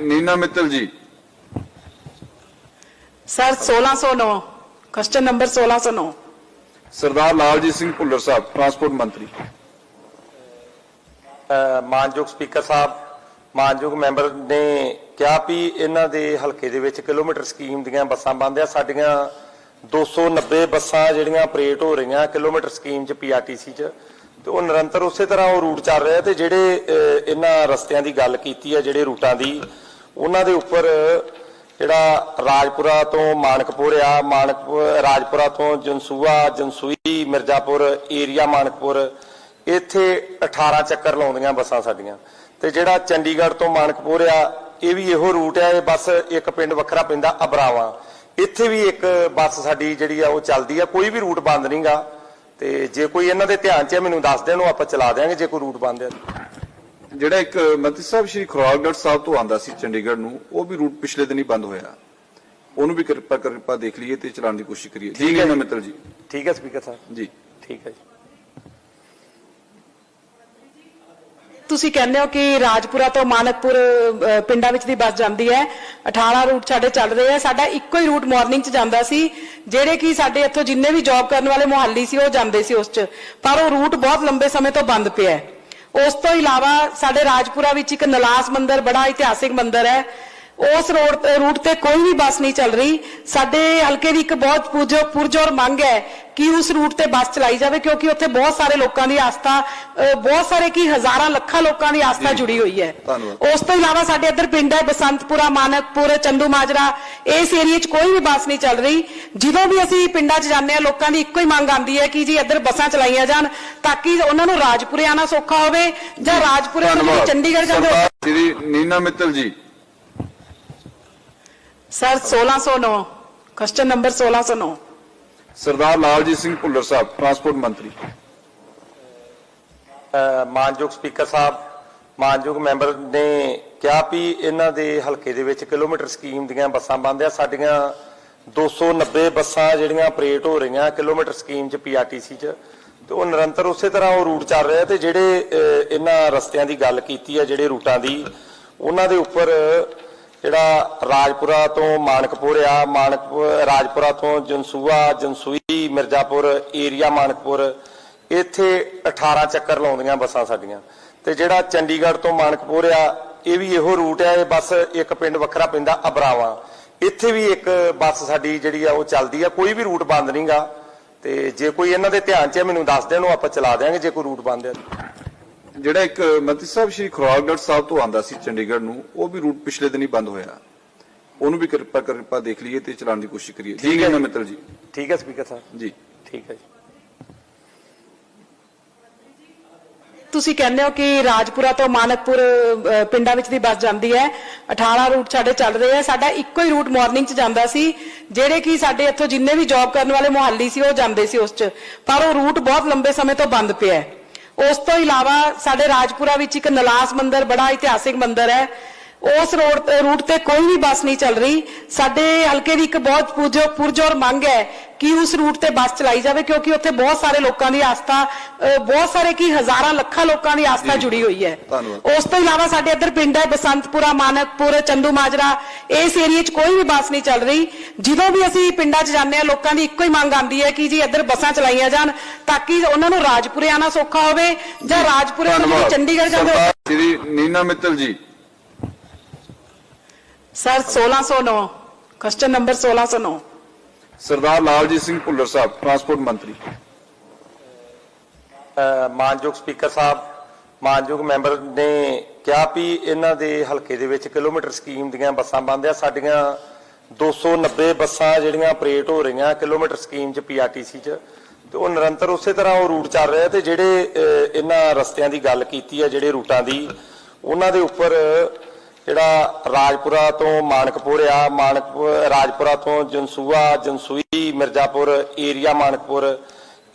Neena Mittal ji. Sir 1609 question number 1609 Sardar Laljit Singh Bhullar Sahib transport ਮੰਤਰੀ। ਮਾਨਯੋਗ speaker ਸਾਹਿਬ ਮਾਨਯੋਗ member ਨੇ ਕਿਹਾ ਵੀ ਇਹਨਾਂ ਦੇ ਹਲਕੇ ਦੇ ਵਿੱਚ ਕਿਲੋਮੀਟਰ ਸਕੀਮ ਦੀਆਂ ਬੱਸਾਂ ਬੰਦ ਆ। ਸਾਡੀਆਂ 290 ਬੱਸਾਂ ਜਿਹੜੀਆਂ ਆਪਰੇਟ ਹੋ ਰਹੀਆਂ ਕਿਲੋਮੀਟਰ ਸਕੀਮ ਚ ਪੀਆਰਟੀਸੀ ਚ ਤੇ ਉਹ ਨਿਰੰਤਰ ਉਸੇ ਤਰ੍ਹਾਂ ਉਹ ਰੂਟ ਚੱਲ ਰਿਹਾ ਤੇ ਜਿਹੜੇ ਇਹਨਾਂ ਰਸਤਿਆਂ ਦੀ ਗੱਲ ਕੀਤੀ ਹੈ ਜਿਹੜੇ ਰੂਟਾਂ ਦੀ ਉਹਨਾਂ ਦੇ ਉੱਪਰ ਜਿਹੜਾ ਰਾਜਪੁਰਾ ਤੋਂ ਮਾਨਕਪੁਰ ਆ, ਮਾਨਕਪੁਰ, ਰਾਜਪੁਰਾ ਤੋਂ ਜਨਸੂਆ, ਜਨਸੂਈ, ਮਿਰਜ਼ਾਪੁਰ ਏਰੀਆ ਮਾਨਕਪੁਰ, ਇੱਥੇ 18 ਚੱਕਰ ਲਾਉਂਦੀਆਂ ਬੱਸਾਂ ਸਾਡੀਆਂ। ਤੇ ਜਿਹੜਾ ਚੰਡੀਗੜ੍ਹ ਤੋਂ ਮਾਨਕਪੁਰ ਆ, ਇਹ ਵੀ ਇਹੋ ਰੂਟ ਆ, ਇਹ ਬੱਸ ਇੱਕ ਪਿੰਡ ਵੱਖਰਾ ਪੈਂਦਾ ਅਬਰਾਵਾ। ਇੱਥੇ ਵੀ ਇੱਕ ਬੱਸ ਸਾਡੀ ਜਿਹੜੀ ਆ, ਉਹ ਚੱਲਦੀ ਆ, ਕੋਈ ਵੀ ਰੂਟ ਬੰਦ ਨਹੀਂਗਾ ਤੇ ਜੇ ਕੋਈ ਇਹਨਾਂ ਦੇ ਧਿਆਨ 'ਚ ਹੈ ਮੈਨੂੰ ਦੱਸ ਦੇਣ, ਉਹ ਆਪਾਂ ਚਲਾ ਦਿਆਂਗੇ ਜੇ ਕੋਈ ਰੂਟ ਬੰਦ ਹੈ ਜਿਹੜਾ ਇੱਕ ਮੰਤਰੀ ਸਾਹਿਬ ਸ਼੍ਰੀ ਖੁਰਾਲਗੜ੍ਹ ਸਾਹਿਬ ਤੋਂ ਆਂਦਾ ਸੀ ਚੰਡੀਗੜ੍ਹ ਨੂੰ ਉਹ ਵੀ ਰੂਟ ਪਿਛਲੇ ਦਿਨ ਹੀ ਬੰਦ ਹੋਇਆ। ਉਹਨੂੰ ਵੀ ਕਿਰਪਾ ਕਿਰਪਾ ਦੇਖ ਲਈਏ ਤੇ ਚਲਾਉਣ ਦੀ ਕੋਸ਼ਿਸ਼ ਕਰੀਏ। ਠੀਕ ਹੈ। ਮਿੱਤਲ ਜੀ। ਠੀਕ ਹੈ ਸਪੀਕਰ ਸਾਹਿਬ। ਜੀ। ਠੀਕ ਹੈ ਜੀ। ਤੁਸੀਂ ਕਹਿੰਦੇ ਹੋ ਕਿ ਰਾਜਪੁਰਾ ਤੋਂ ਮਾਨਕਪੁਰ ਪਿੰਡਾਂ ਵਿੱਚ ਦੀ ਬੱਸ ਜਾਂਦੀ ਹੈ। 18 ਰੂਟ ਸਾਡੇ ਚੱਲ ਰਹੇ ਆ। ਸਾਡਾ ਇੱਕੋ ਹੀ ਰੂਟ ਮਾਰਨਿੰਗ 'ਚ ਜਾਂਦਾ ਸੀ। ਜਿਹੜੇ ਕਿ ਸਾਡੇ ਇੱਥੋਂ ਜਿੰਨੇ ਵੀ ਜੌਬ ਕਰਨ ਵਾਲੇ ਮੁਹੱਲੀ ਸੀ ਉਹ ਜਾਂਦੇ ਸੀ ਉਸ 'ਚ। ਪਰ ਉਹ ਰੂਟ ਬਹੁਤ ਲੰਬੇ ਸਮੇਂ ਤੋਂ ਬੰਦ ਪਿਆ ਹੈ। ਉਸ ਤੋਂ ਇਲਾਵਾ ਸਾਡੇ ਰਾਜਪੁਰਾ ਵਿੱਚ ਇੱਕ ਨਲਾਸ ਮੰਦਿਰ ਬੜਾ ਇਤਿਹਾਸਿਕ ਮੰਦਿਰ ਹੈ। ਉਸ ਰੋਡ ਤੇ ਰੂਟ ਤੇ ਕੋਈ ਵੀ ਬੱਸ ਨਹੀਂ ਚੱਲ ਰਹੀ। ਸਾਡੇ ਹਲਕੇ ਦੀ ਇੱਕ ਬਹੁਤ ਪੁਰਜੋ ਪੁਰਜੋਰ ਮੰਗ ਹੈ ਕਿ ਉਸ ਰੂਟ ਤੇ ਬੱਸ ਚਲਾਈ ਜਾਵੇ ਕਿਉਂਕਿ ਉੱਥੇ ਬਹੁਤ ਸਾਰੇ ਲੋਕਾਂ ਦੀ ਆਸਥਾ ਬਹੁਤ ਸਾਰੇ ਕੀ ਹਜ਼ਾਰਾਂ ਲੱਖਾਂ ਲੋਕਾਂ ਦੀ ਆਸਥਾ। ਜੁੜੀ ਹੋਈ ਹੈ। ਉਸ ਤੋਂ ਇਲਾਵਾ ਸਾਡੇ ਇੱਧਰ ਪਿੰਡ ਹੈ ਬਸੰਤਪੁਰਾ ਮਾਨਕਪੁਰ ਚੰਦੂ ਮਾਜਰਾ। ਇਸ ਏਰੀਆ 'ਚ ਕੋਈ ਵੀ ਬੱਸ ਨਹੀਂ ਚੱਲ ਰਹੀ। ਜਦੋਂ ਵੀ ਅਸੀਂ ਪਿੰਡਾਂ 'ਚ ਜਾਂਦੇ ਆ ਲੋਕਾਂ ਦੀ ਇੱਕੋ ਹੀ ਮੰਗ ਆਉਂਦੀ ਹੈ ਕਿ ਜੀ ਇੱਧਰ ਬੱਸਾਂ ਚਲਾਈਆਂ ਜਾਣ ਤਾਂ ਕਿ ਉਹਨਾਂ ਨੂੰ ਰਾਜਪੁਰੇ ਆਣਾ ਸੌਖਾ ਹੋਵੇ ਜਾਂ ਰਾਜਪੁਰੇ ਤੋਂ ਜਦੋਂ ਚੰਡੀਗੜ੍ਹ ਜਾਂਦੇ ਹੋ Shri Neena Mittal ji. Sir 1609 question number 1609 Sardar Laljit Singh Bhullar Sahib transport ਮੰਤਰੀ। ਮਾਨਯੋਗ ਸਪੀਕਰ ਸਾਹਿਬ ਮਾਨਯੋਗ ਮੈਂਬਰ ਨੇ ਕਿਹਾ ਵੀ ਇਹਨਾਂ ਦੇ ਹਲਕੇ ਦੇ ਵਿੱਚ ਕਿਲੋਮੀਟਰ ਸਕੀਮ ਦੀਆਂ ਬੱਸਾਂ ਬੰਦ ਆ। ਸਾਡੀਆਂ 290 ਬੱਸਾਂ ਜਿਹੜੀਆਂ ਆਪਰੇਟ ਹੋ ਰਹੀਆਂ ਕਿਲੋਮੀਟਰ ਸਕੀਮ ਚ ਪੀਆਰਟੀਸੀ ਚ ਤੇ ਉਹ ਨਿਰੰਤਰ ਉਸੇ ਤਰ੍ਹਾਂ ਉਹ ਰੂਟ ਚੱਲ ਰਿਹਾ ਤੇ ਜਿਹੜੇ ਇਹਨਾਂ ਰਸਤਿਆਂ ਦੀ ਗੱਲ ਕੀਤੀ ਹੈ ਜਿਹੜੇ ਰੂਟਾਂ ਦੀ ਉਹਨਾਂ ਦੇ ਉੱਪਰ ਜਿਹੜਾ ਰਾਜਪੁਰਾ ਤੋਂ ਮਾਨਕਪੁਰ ਆ, ਮਾਨਕਪੁਰ, ਰਾਜਪੁਰਾ ਤੋਂ ਜਨਸੂਆ, ਜਨਸੂਈ, ਮਿਰਜ਼ਾਪੁਰ ਏਰੀਆ ਮਾਨਕਪੁਰ, ਇੱਥੇ 18 ਚੱਕਰ ਲਾਉਂਦੀਆਂ ਬੱਸਾਂ ਸਾਡੀਆਂ। ਤੇ ਜਿਹੜਾ ਚੰਡੀਗੜ੍ਹ ਤੋਂ ਮਾਨਕਪੁਰ ਆ, ਇਹ ਵੀ ਇਹੋ ਰੂਟ ਆ, ਇਹ ਬੱਸ ਇੱਕ ਪਿੰਡ ਵੱਖਰਾ ਪੈਂਦਾ ਅਬਰਾਵਾ। ਇੱਥੇ ਵੀ ਇੱਕ ਬੱਸ ਸਾਡੀ ਜਿਹੜੀ ਆ, ਉਹ ਚੱਲਦੀ ਆ, ਕੋਈ ਵੀ ਰੂਟ ਬੰਦ ਨਹੀਂਗਾ ਤੇ ਜੇ ਕੋਈ ਇਹਨਾਂ ਦੇ ਧਿਆਨ 'ਚ ਹੈ ਮੈਨੂੰ ਦੱਸ ਦੇਣ, ਉਹ ਆਪਾਂ ਚਲਾ ਦਿਆਂਗੇ ਜੇ ਕੋਈ ਰੂਟ ਬੰਦ ਹੈ ਜਿਹੜਾ ਇੱਕ ਮੰਤਰੀ ਸਾਹਿਬ ਸ਼੍ਰੀ ਖੁਰਾਲਗੜ੍ਹ ਸਾਹਿਬ ਤੋਂ ਆਂਦਾ ਸੀ ਚੰਡੀਗੜ੍ਹ ਨੂੰ ਉਹ ਵੀ ਰੂਟ ਪਿਛਲੇ ਦਿਨ ਹੀ ਬੰਦ ਹੋਇਆ। ਉਹਨੂੰ ਵੀ ਕਿਰਪਾ ਕਿਰਪਾ ਦੇਖ ਲਈਏ ਤੇ ਚਲਾਉਣ ਦੀ ਕੋਸ਼ਿਸ਼ ਕਰੀਏ। ਠੀਕ ਹੈ ਜੀ। ਮਿੱਤਲ ਜੀ। ਠੀਕ ਹੈ ਸਪੀਕਰ ਸਾਹਿਬ। ਜੀ। ਠੀਕ ਹੈ ਜੀ। ਤੁਸੀਂ ਕਹਿੰਦੇ ਹੋ ਕਿ ਰਾਜਪੁਰਾ ਤੋਂ ਮਾਨਕਪੁਰ ਪਿੰਡਾਂ ਵਿੱਚ ਦੀ ਬੱਸ ਜਾਂਦੀ ਹੈ। 18 ਰੂਟ ਸਾਡੇ ਚੱਲ ਰਹੇ ਆ ਸਾਡਾ ਇੱਕੋ ਹੀ ਰੂਟ ਮਾਰਨਿੰਗ 'ਚ ਜਾਂਦਾ ਸੀ। ਜਿਹੜੇ ਕਿ ਸਾਡੇ ਇੱਥੋਂ ਜਿੰਨੇ ਵੀ ਜੌਬ ਕਰਨ ਵਾਲੇ ਮੁਹੱਲੀ ਸੀ ਉਹ ਜਾਂਦੇ ਸੀ ਉਸ 'ਚ। ਪਰ ਉਹ ਰੂਟ ਬਹੁਤ ਲੰਬੇ ਸਮੇਂ ਤੋਂ ਬੰਦ ਪਿਆ ਹੈ। ਉਸ ਤੋਂ ਇਲਾਵਾ ਸਾਡੇ ਰਾਜਪੁਰਾ ਵਿੱਚ ਇੱਕ ਨਲਾਸ ਮੰਦਿਰ ਬੜਾ ਇਤਿਹਾਸਿਕ ਮੰਦਿਰ ਹੈ। ਉਸ ਰੋਡ ਤੇ ਰੂਟ ਤੇ ਕੋਈ ਵੀ ਬੱਸ ਨਹੀਂ ਚੱਲ ਰਹੀ। ਸਾਡੇ ਹਲਕੇ ਦੀ ਇੱਕ ਬਹੁਤ ਪੁਰਜੋ ਪੁਰਜੋਰ ਮੰਗ ਹੈ ਕਿ ਉਸ ਰੂਟ ਤੇ ਬੱਸ ਚਲਾਈ ਜਾਵੇ ਕਿਉਂਕਿ ਉੱਥੇ ਬਹੁਤ ਸਾਰੇ ਲੋਕਾਂ ਦੀ ਆਸਥਾ ਬਹੁਤ ਸਾਰੇ ਕੀ ਹਜ਼ਾਰਾਂ ਲੱਖਾਂ ਲੋਕਾਂ ਦੀ ਆਸਥਾ। ਜੁੜੀ ਹੋਈ ਹੈ। ਉਸ ਤੋਂ ਇਲਾਵਾ ਸਾਡੇ ਇੱਧਰ ਪਿੰਡ ਹੈ ਬਸੰਤਪੁਰਾ ਮਾਨਕਪੁਰ ਚੰਦੂ ਮਾਜਰਾ। ਇਸ ਏਰੀਆ 'ਚ ਕੋਈ ਵੀ ਬੱਸ ਨਹੀਂ ਚੱਲ ਰਹੀ। ਜਦੋਂ ਵੀ ਅਸੀਂ ਪਿੰਡਾਂ 'ਚ ਜਾਂਦੇ ਆ ਲੋਕਾਂ ਦੀ ਇੱਕੋ ਹੀ ਮੰਗ ਆਉਂਦੀ ਹੈ ਕਿ ਜੀ ਇੱਧਰ ਬੱਸਾਂ ਚਲਾਈਆਂ ਜਾਣ ਤਾਂ ਕਿ ਉਹਨਾਂ ਨੂੰ ਰਾਜਪੁਰੇ ਆਣਾ ਸੌਖਾ ਹੋਵੇ ਜਾਂ ਰਾਜਪੁਰੇ ਜਦੋਂ ਧੰਨਵਾਦ। ਚੰਡੀਗੜ੍ਹ ਜਾਂਦੇ ਹੋ Shri Neena Mittal ji. Sir 1609 question number 1609 Sardar Laljit Singh Bhullar Sahib transport ਮੰਤਰੀ। ਮਾਨਯੋਗ ਸਪੀਕਰ ਸਾਹਿਬ ਮਾਨਯੋਗ ਮੈਂਬਰ ਨੇ ਕਿਹਾ ਵੀ ਇਹਨਾਂ ਦੇ ਹਲਕੇ ਦੇ ਵਿੱਚ ਕਿਲੋਮੀਟਰ ਸਕੀਮ ਦੀਆਂ ਬੱਸਾਂ ਬੰਦ ਆ। ਸਾਡੀਆਂ 290 ਬੱਸਾਂ ਜਿਹੜੀਆਂ ਆਪਰੇਟ ਹੋ ਰਹੀਆਂ ਕਿਲੋਮੀਟਰ ਸਕੀਮ ਚ ਪੀਆਰਟੀਸੀ ਚ ਤੇ ਉਹ ਨਿਰੰਤਰ ਉਸੇ ਤਰ੍ਹਾਂ ਉਹ ਰੂਟ ਚੱਲ ਰਿਹਾ ਤੇ ਜਿਹੜੇ ਇਹਨਾਂ ਰਸਤਿਆਂ ਦੀ ਗੱਲ ਕੀਤੀ ਹੈ ਜਿਹੜੇ ਰੂਟਾਂ ਦੀ ਉਹਨਾਂ ਦੇ ਉੱਪਰ ਜਿਹੜਾ ਰਾਜਪੁਰਾ ਤੋਂ ਮਾਨਕਪੁਰ ਆ, ਮਾਨਕਪੁਰ, ਰਾਜਪੁਰਾ ਤੋਂ ਜਨਸੂਆ, ਜਨਸੂਈ, ਮਿਰਜ਼ਾਪੁਰ ਏਰੀਆ ਮਾਨਕਪੁਰ,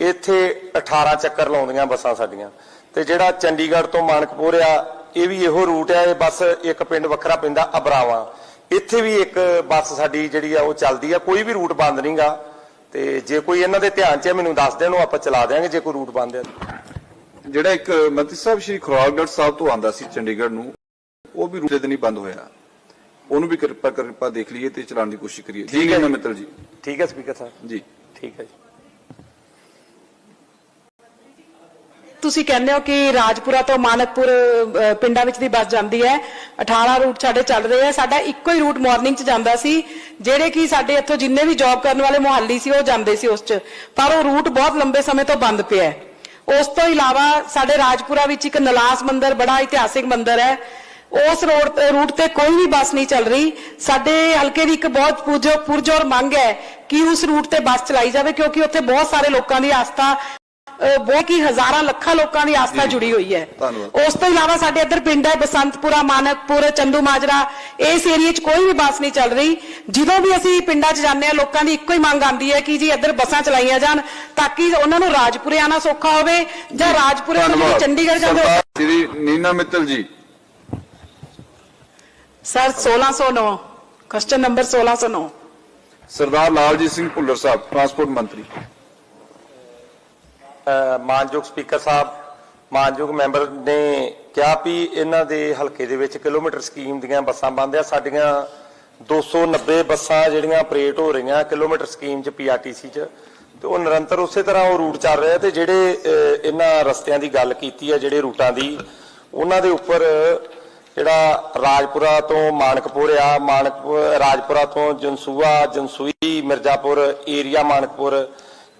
ਇੱਥੇ 18 ਚੱਕਰ ਲਾਉਂਦੀਆਂ ਬੱਸਾਂ ਸਾਡੀਆਂ। ਤੇ ਜਿਹੜਾ ਚੰਡੀਗੜ੍ਹ ਤੋਂ ਮਾਨਕਪੁਰ ਆ, ਇਹ ਵੀ ਇਹੋ ਰੂਟ ਆ, ਇਹ ਬੱਸ ਇੱਕ ਪਿੰਡ ਵੱਖਰਾ ਪੈਂਦਾ ਅਬਰਾਵਾ। ਇੱਥੇ ਵੀ ਇੱਕ ਬੱਸ ਸਾਡੀ ਜਿਹੜੀ ਆ, ਉਹ ਚੱਲਦੀ ਆ, ਕੋਈ ਵੀ ਰੂਟ ਬੰਦ ਨਹੀਂਗਾ ਤੇ ਜੇ ਕੋਈ ਇਹਨਾਂ ਦੇ ਧਿਆਨ 'ਚ ਹੈ ਮੈਨੂੰ ਦੱਸ ਦੇਣ, ਉਹ ਆਪਾਂ ਚਲਾ ਦਿਆਂਗੇ ਜੇ ਕੋਈ ਰੂਟ ਬੰਦ ਹੈ ਜਿਹੜਾ ਇੱਕ ਮੰਤਰੀ ਸਾਹਿਬ ਸ਼੍ਰੀ ਖੁਰਾਲਗੜ੍ਹ ਸਾਹਿਬ ਤੋਂ ਆਂਦਾ ਸੀ ਚੰਡੀਗੜ੍ਹ ਨੂੰ ਉਹ ਵੀ ਰੂਟ ਦਿਨ ਹੀ ਬੰਦ ਹੋਇਆ। ਉਹਨੂੰ ਵੀ ਕਿਰਪਾ ਕਿਰਪਾ ਦੇਖ ਲਈਏ ਤੇ ਚਲਾਉਣ ਦੀ ਕੋਸ਼ਿਸ਼ ਕਰੀਏ। ਠੀਕ ਹੈ। ਮਿੱਤਲ ਜੀ। ਠੀਕ ਹੈ ਸਪੀਕਰ ਸਾਹਿਬ। ਜੀ। ਠੀਕ ਹੈ ਜੀ। ਤੁਸੀਂ ਕਹਿੰਦੇ ਹੋ ਕਿ ਰਾਜਪੁਰਾ ਤੋਂ ਮਾਨਕਪੁਰ ਪਿੰਡਾਂ ਵਿੱਚ ਦੀ ਬੱਸ ਜਾਂਦੀ ਹੈ। 18 ਰੂਟ ਸਾਡੇ ਚੱਲ ਰਹੇ ਆ ਸਾਡਾ ਇੱਕੋ ਹੀ ਰੂਟ ਮਾਰਨਿੰਗ 'ਚ ਜਾਂਦਾ ਸੀ। ਜਿਹੜੇ ਕਿ ਸਾਡੇ ਇੱਥੋਂ ਜਿੰਨੇ ਵੀ ਜੌਬ ਕਰਨ ਵਾਲੇ ਮੁਹੱਲੀ ਸੀ ਉਹ ਜਾਂਦੇ ਸੀ ਉਸ 'ਚ। ਪਰ ਉਹ ਰੂਟ ਬਹੁਤ ਲੰਬੇ ਸਮੇਂ ਤੋਂ ਬੰਦ ਪਿਆ ਹੈ। ਉਸ ਤੋਂ ਇਲਾਵਾ ਸਾਡੇ ਰਾਜਪੁਰਾ ਵਿੱਚ ਇੱਕ ਨਲਾਸ ਮੰਦਿਰ ਬੜਾ ਇਤਿਹਾਸਿਕ ਮੰਦਿਰ ਹੈ। ਉਸ ਰੋਡ ਰੂਟ ਤੇ ਕੋਈ ਵੀ ਬੱਸ ਨਹੀਂ ਚੱਲ ਰਹੀ। ਸਾਡੇ ਹਲਕੇ ਦੀ ਇੱਕ ਬਹੁਤ ਪੁਰਜੋ ਪੁਰਜੋਰ ਮੰਗ ਹੈ ਕਿ ਉਸ ਰੂਟ ਤੇ ਬੱਸ ਚਲਾਈ ਜਾਵੇ ਕਿਉਂਕਿ ਉੱਥੇ ਬਹੁਤ ਸਾਰੇ ਲੋਕਾਂ ਦੀ ਆਸਥਾ ਬਹੁਤ ਹੀ ਹਜ਼ਾਰਾਂ ਲੱਖਾਂ ਲੋਕਾਂ ਦੀ ਆਸਥਾ। ਜੁੜੀ ਹੋਈ ਹੈ। ਉਸ ਤੋਂ ਇਲਾਵਾ ਸਾਡੇ ਇੱਧਰ ਪਿੰਡ ਹੈ ਬਸੰਤਪੁਰਾ ਮਾਨਕਪੁਰ ਚੰਦੂ ਮਾਜਰਾ। ਇਸ ਏਰੀਆ 'ਚ ਕੋਈ ਵੀ ਬੱਸ ਨਹੀਂ ਚੱਲ ਰਹੀ। ਜਦੋਂ ਵੀ ਅਸੀਂ ਪਿੰਡਾਂ 'ਚ ਜਾਂਦੇ ਆ ਲੋਕਾਂ ਦੀ ਇੱਕੋ ਹੀ ਮੰਗ ਆਉਂਦੀ ਹੈ ਕਿ ਜੀ ਇੱਧਰ ਬੱਸਾਂ ਚਲਾਈਆਂ ਜਾਣ ਤਾਂ ਕਿ ਉਹਨਾਂ ਨੂੰ ਰਾਜਪੁਰੇ ਆਣਾ ਸੌਖਾ ਹੋਵੇ ਜਾਂ ਰਾਜਪੁਰੇ ਤੋਂ ਚੰਡੀਗੜ੍ਹ ਜਾਂਦੇ Shri Neena Mittal ji. Sir 1609 question number 1609 Sardar Laljit Singh Bhullar Sahib transport ਮੰਤਰੀ। ਮਾਨਯੋਗ ਸਪੀਕਰ ਸਾਹਿਬ ਮਾਨਯੋਗ ਮੈਂਬਰ ਨੇ ਕਿਹਾ ਵੀ ਇਹਨਾਂ ਦੇ ਹਲਕੇ ਦੇ ਵਿੱਚ ਕਿਲੋਮੀਟਰ ਸਕੀਮ ਦੀਆਂ ਬੱਸਾਂ ਬੰਦ ਆ। ਸਾਡੀਆਂ 290 ਬੱਸਾਂ ਜਿਹੜੀਆਂ ਆਪਰੇਟ ਹੋ ਰਹੀਆਂ ਕਿਲੋਮੀਟਰ ਸਕੀਮ ਚ ਪੀਆਰਟੀਸੀ ਚ ਤੇ ਉਹ ਨਿਰੰਤਰ ਉਸੇ ਤਰ੍ਹਾਂ ਉਹ ਰੂਟ ਚੱਲ ਰਿਹਾ ਤੇ ਜਿਹੜੇ ਇਹਨਾਂ ਰਸਤਿਆਂ ਦੀ ਗੱਲ ਕੀਤੀ ਹੈ ਜਿਹੜੇ ਰੂਟਾਂ ਦੀ ਉਹਨਾਂ ਦੇ ਉੱਪਰ ਜਿਹੜਾ ਰਾਜਪੁਰਾ ਤੋਂ ਮਾਨਕਪੁਰ ਆ, ਮਾਨਕਪੁਰ, ਰਾਜਪੁਰਾ ਤੋਂ ਜਨਸੂਆ, ਜਨਸੂਈ, ਮਿਰਜ਼ਾਪੁਰ ਏਰੀਆ ਮਾਨਕਪੁਰ,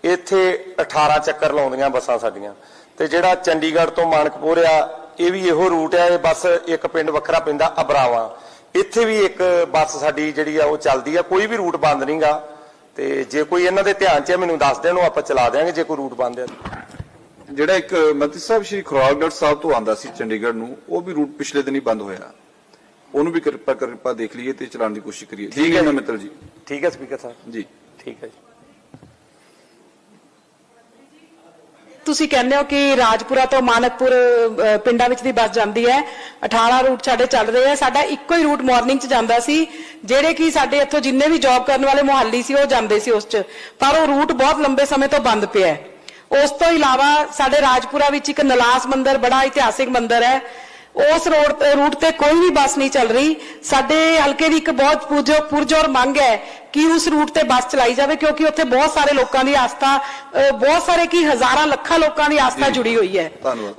ਇੱਥੇ 18 ਚੱਕਰ ਲਾਉਂਦੀਆਂ ਬੱਸਾਂ ਸਾਡੀਆਂ। ਤੇ ਜਿਹੜਾ ਚੰਡੀਗੜ੍ਹ ਤੋਂ ਮਾਨਕਪੁਰ ਆ, ਇਹ ਵੀ ਇਹੋ ਰੂਟ ਆ, ਇਹ ਬੱਸ ਇੱਕ ਪਿੰਡ ਵੱਖਰਾ ਪੈਂਦਾ ਅਬਰਾਵਾ। ਇੱਥੇ ਵੀ ਇੱਕ ਬੱਸ ਸਾਡੀ ਜਿਹੜੀ ਆ, ਉਹ ਚੱਲਦੀ ਆ, ਕੋਈ ਵੀ ਰੂਟ ਬੰਦ ਨਹੀਂਗਾ ਤੇ ਜੇ ਕੋਈ ਇਹਨਾਂ ਦੇ ਧਿਆਨ 'ਚ ਹੈ ਮੈਨੂੰ ਦੱਸ ਦੇਣ, ਉਹ ਆਪਾਂ ਚਲਾ ਦਿਆਂਗੇ ਜੇ ਕੋਈ ਰੂਟ ਬੰਦ ਹੈ ਜਿਹੜਾ ਇੱਕ ਮੰਤਰੀ ਸਾਹਿਬ ਸ਼੍ਰੀ ਖੁਰਾਕਗੜ੍ਹ ਸਾਹਿਬ ਤੋਂ ਆਂਦਾ ਸੀ ਚੰਡੀਗੜ੍ਹ ਨੂੰ ਉਹ ਵੀ ਰੂਟ ਪਿਛਲੇ ਦਿਨੀ ਬੰਦ ਹੋਇਆ। ਉਹਨੂੰ ਵੀ ਕਿਰਪਾ ਕਿਰਪਾ ਦੇਖ ਲਈਏ ਤੇ ਚਲਾਉਣ ਦੀ ਕੋਸ਼ਿਸ਼ ਕਰੀਏ। ਜੀ ਠੀਕ ਹੈ। ਮਿੱਤਲ ਜੀ। ਠੀਕ ਹੈ ਸਪੀਕਰ ਸਾਹਿਬ। ਜੀ। ਠੀਕ ਹੈ ਜੀ। ਤੁਸੀਂ ਕਹਿੰਦੇ ਹੋ ਕਿ ਰਾਜਪੁਰਾ ਤੋਂ ਮਾਨਕਪੁਰ ਪਿੰਡਾਂ ਵਿੱਚ ਦੀ ਬੱਸ ਜਾਂਦੀ ਹੈ। 18 ਰੂਟ ਸਾਡੇ ਚੱਲ ਰਹੇ ਆ। ਸਾਡਾ ਇੱਕੋ ਹੀ ਰੂਟ ਮਾਰਨਿੰਗ 'ਚ ਜਾਂਦਾ ਸੀ। ਜਿਹੜੇ ਕਿ ਸਾਡੇ ਇੱਥੋਂ ਜਿੰਨੇ ਵੀ ਜੌਬ ਕਰਨ ਵਾਲੇ ਮੁਹੱਲੀ ਸੀ ਉਹ ਜਾਂਦੇ ਸੀ ਉਸ 'ਚ। ਪਰ ਉਹ ਰੂਟ ਬਹੁਤ ਲੰਬੇ ਸਮੇਂ ਤੋਂ ਬੰਦ ਪਿਆ ਹੈ। ਉਸ ਤੋਂ ਇਲਾਵਾ ਸਾਡੇ ਰਾਜਪੁਰਾ ਵਿੱਚ ਇੱਕ ਨਲਾਸ ਮੰਦਿਰ ਬੜਾ ਇਤਿਹਾਸਿਕ ਮੰਦਿਰ ਹੈ। ਉਸ ਰੋਡ ਰੂਟ ਤੇ ਕੋਈ ਵੀ ਬੱਸ ਨਹੀਂ ਚੱਲ ਰਹੀ ਸਾਡੇ ਹਲਕੇ ਦੀ ਇੱਕ ਬਹੁਤ ਪੁਰਜੋ ਪੁਰਜੋਰ ਮੰਗ ਹੈ ਕਿ ਉਸ ਰੂਟ ਤੇ ਬੱਸ ਚਲਾਈ ਜਾਵੇ ਕਿਉਂਕਿ ਉੱਥੇ ਬਹੁਤ ਸਾਰੇ ਲੋਕਾਂ ਦੀ ਆਸਥਾ ਬਹੁਤ ਸਾਰੇ ਕੀ ਹਜ਼ਾਰਾਂ ਲੱਖਾਂ ਲੋਕਾਂ ਦੀ ਆਸਥਾ। ਜੁੜੀ ਹੋਈ ਹੈ।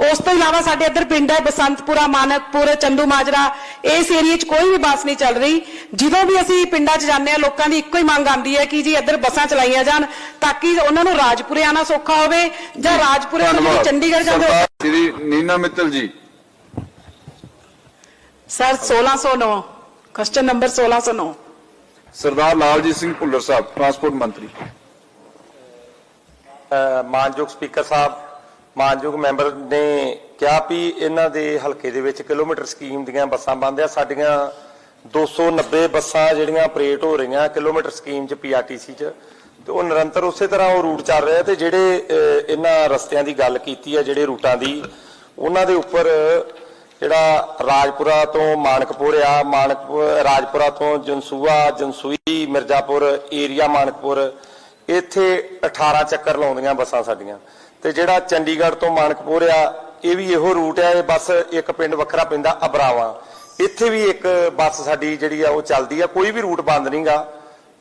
ਉਸ ਤੋਂ ਇਲਾਵਾ ਸਾਡੇ ਇੱਧਰ ਪਿੰਡ ਹੈ ਬਸੰਤਪੁਰਾ ਮਾਨਕਪੁਰ ਚੰਦੂ ਮਾਜਰਾ ਇਸ ਏਰੀਆ 'ਚ ਕੋਈ ਵੀ ਬੱਸ ਨਹੀਂ ਚੱਲ ਰਹੀ ਜਦੋਂ ਵੀ ਅਸੀਂ ਪਿੰਡਾਂ 'ਚ ਜਾਂਦੇ ਆ ਲੋਕਾਂ ਦੀ ਇੱਕੋ ਹੀ ਮੰਗ ਆਉਂਦੀ ਹੈ ਕਿ ਜੀ ਇੱਧਰ ਬੱਸਾਂ ਚਲਾਈਆਂ ਜਾਣ ਤਾਂ ਕਿ ਉਹਨਾਂ ਨੂੰ ਰਾਜਪੁਰੇ ਆਣਾ ਸੌਖਾ ਹੋਵੇ ਜਾਂ ਰਾਜਪੁਰੇ ਤੋਂ ਧੰਨਵਾਦ ਚੰਡੀਗੜ੍ਹ ਜਾਂਦੇ Shri Neena Mittal ji sir 1609 question number 1609 Sardar Laljit Singh Bhullar Sahib transport ਮੰਤਰੀ। ਮਾਨਯੋਗ ਸਪੀਕਰ ਸਾਹਿਬ ਮਾਨਯੋਗ ਮੈਂਬਰ ਨੇ ਕਿਹਾ ਵੀ ਇਹਨਾਂ ਦੇ ਹਲਕੇ ਦੇ ਵਿੱਚ ਕਿਲੋਮੀਟਰ ਸਕੀਮ ਦੀਆਂ ਬੱਸਾਂ ਬੰਦ ਆ। ਸਾਡੀਆਂ 290 ਬੱਸਾਂ ਜਿਹੜੀਆਂ ਆਪਰੇਟ ਹੋ ਰਹੀਆਂ ਕਿਲੋਮੀਟਰ ਸਕੀਮ ਚ ਪੀਆਰਟੀਸੀ ਚ ਤੇ ਉਹ ਨਿਰੰਤਰ ਉਸੇ ਤਰ੍ਹਾਂ ਉਹ ਰੂਟ ਚੱਲ ਰਿਹਾ ਤੇ ਜਿਹੜੇ ਇਹਨਾਂ ਰਸਤਿਆਂ ਦੀ ਗੱਲ ਕੀਤੀ ਹੈ ਜਿਹੜੇ ਰੂਟਾਂ ਦੀ ਉਹਨਾਂ ਦੇ ਉੱਪਰ ਜਿਹੜਾ ਰਾਜਪੁਰਾ ਤੋਂ ਮਾਨਕਪੁਰ ਆ, ਮਾਨਕਪੁਰ, ਰਾਜਪੁਰਾ ਤੋਂ ਜਨਸੂਆ, ਜਨਸੂਈ, ਮਿਰਜ਼ਾਪੁਰ ਏਰੀਆ ਮਾਨਕਪੁਰ, ਇੱਥੇ 18 ਚੱਕਰ ਲਾਉਂਦੀਆਂ ਬੱਸਾਂ ਸਾਡੀਆਂ। ਤੇ ਜਿਹੜਾ ਚੰਡੀਗੜ੍ਹ ਤੋਂ ਮਾਨਕਪੁਰ ਆ, ਇਹ ਵੀ ਇਹੋ ਰੂਟ ਆ, ਇਹ ਬੱਸ ਇੱਕ ਪਿੰਡ ਵੱਖਰਾ ਪੈਂਦਾ ਅਬਰਾਵਾ। ਇੱਥੇ ਵੀ ਇੱਕ ਬੱਸ ਸਾਡੀ ਜਿਹੜੀ ਆ, ਉਹ ਚੱਲਦੀ ਆ, ਕੋਈ ਵੀ ਰੂਟ ਬੰਦ ਨਹੀਂਗਾ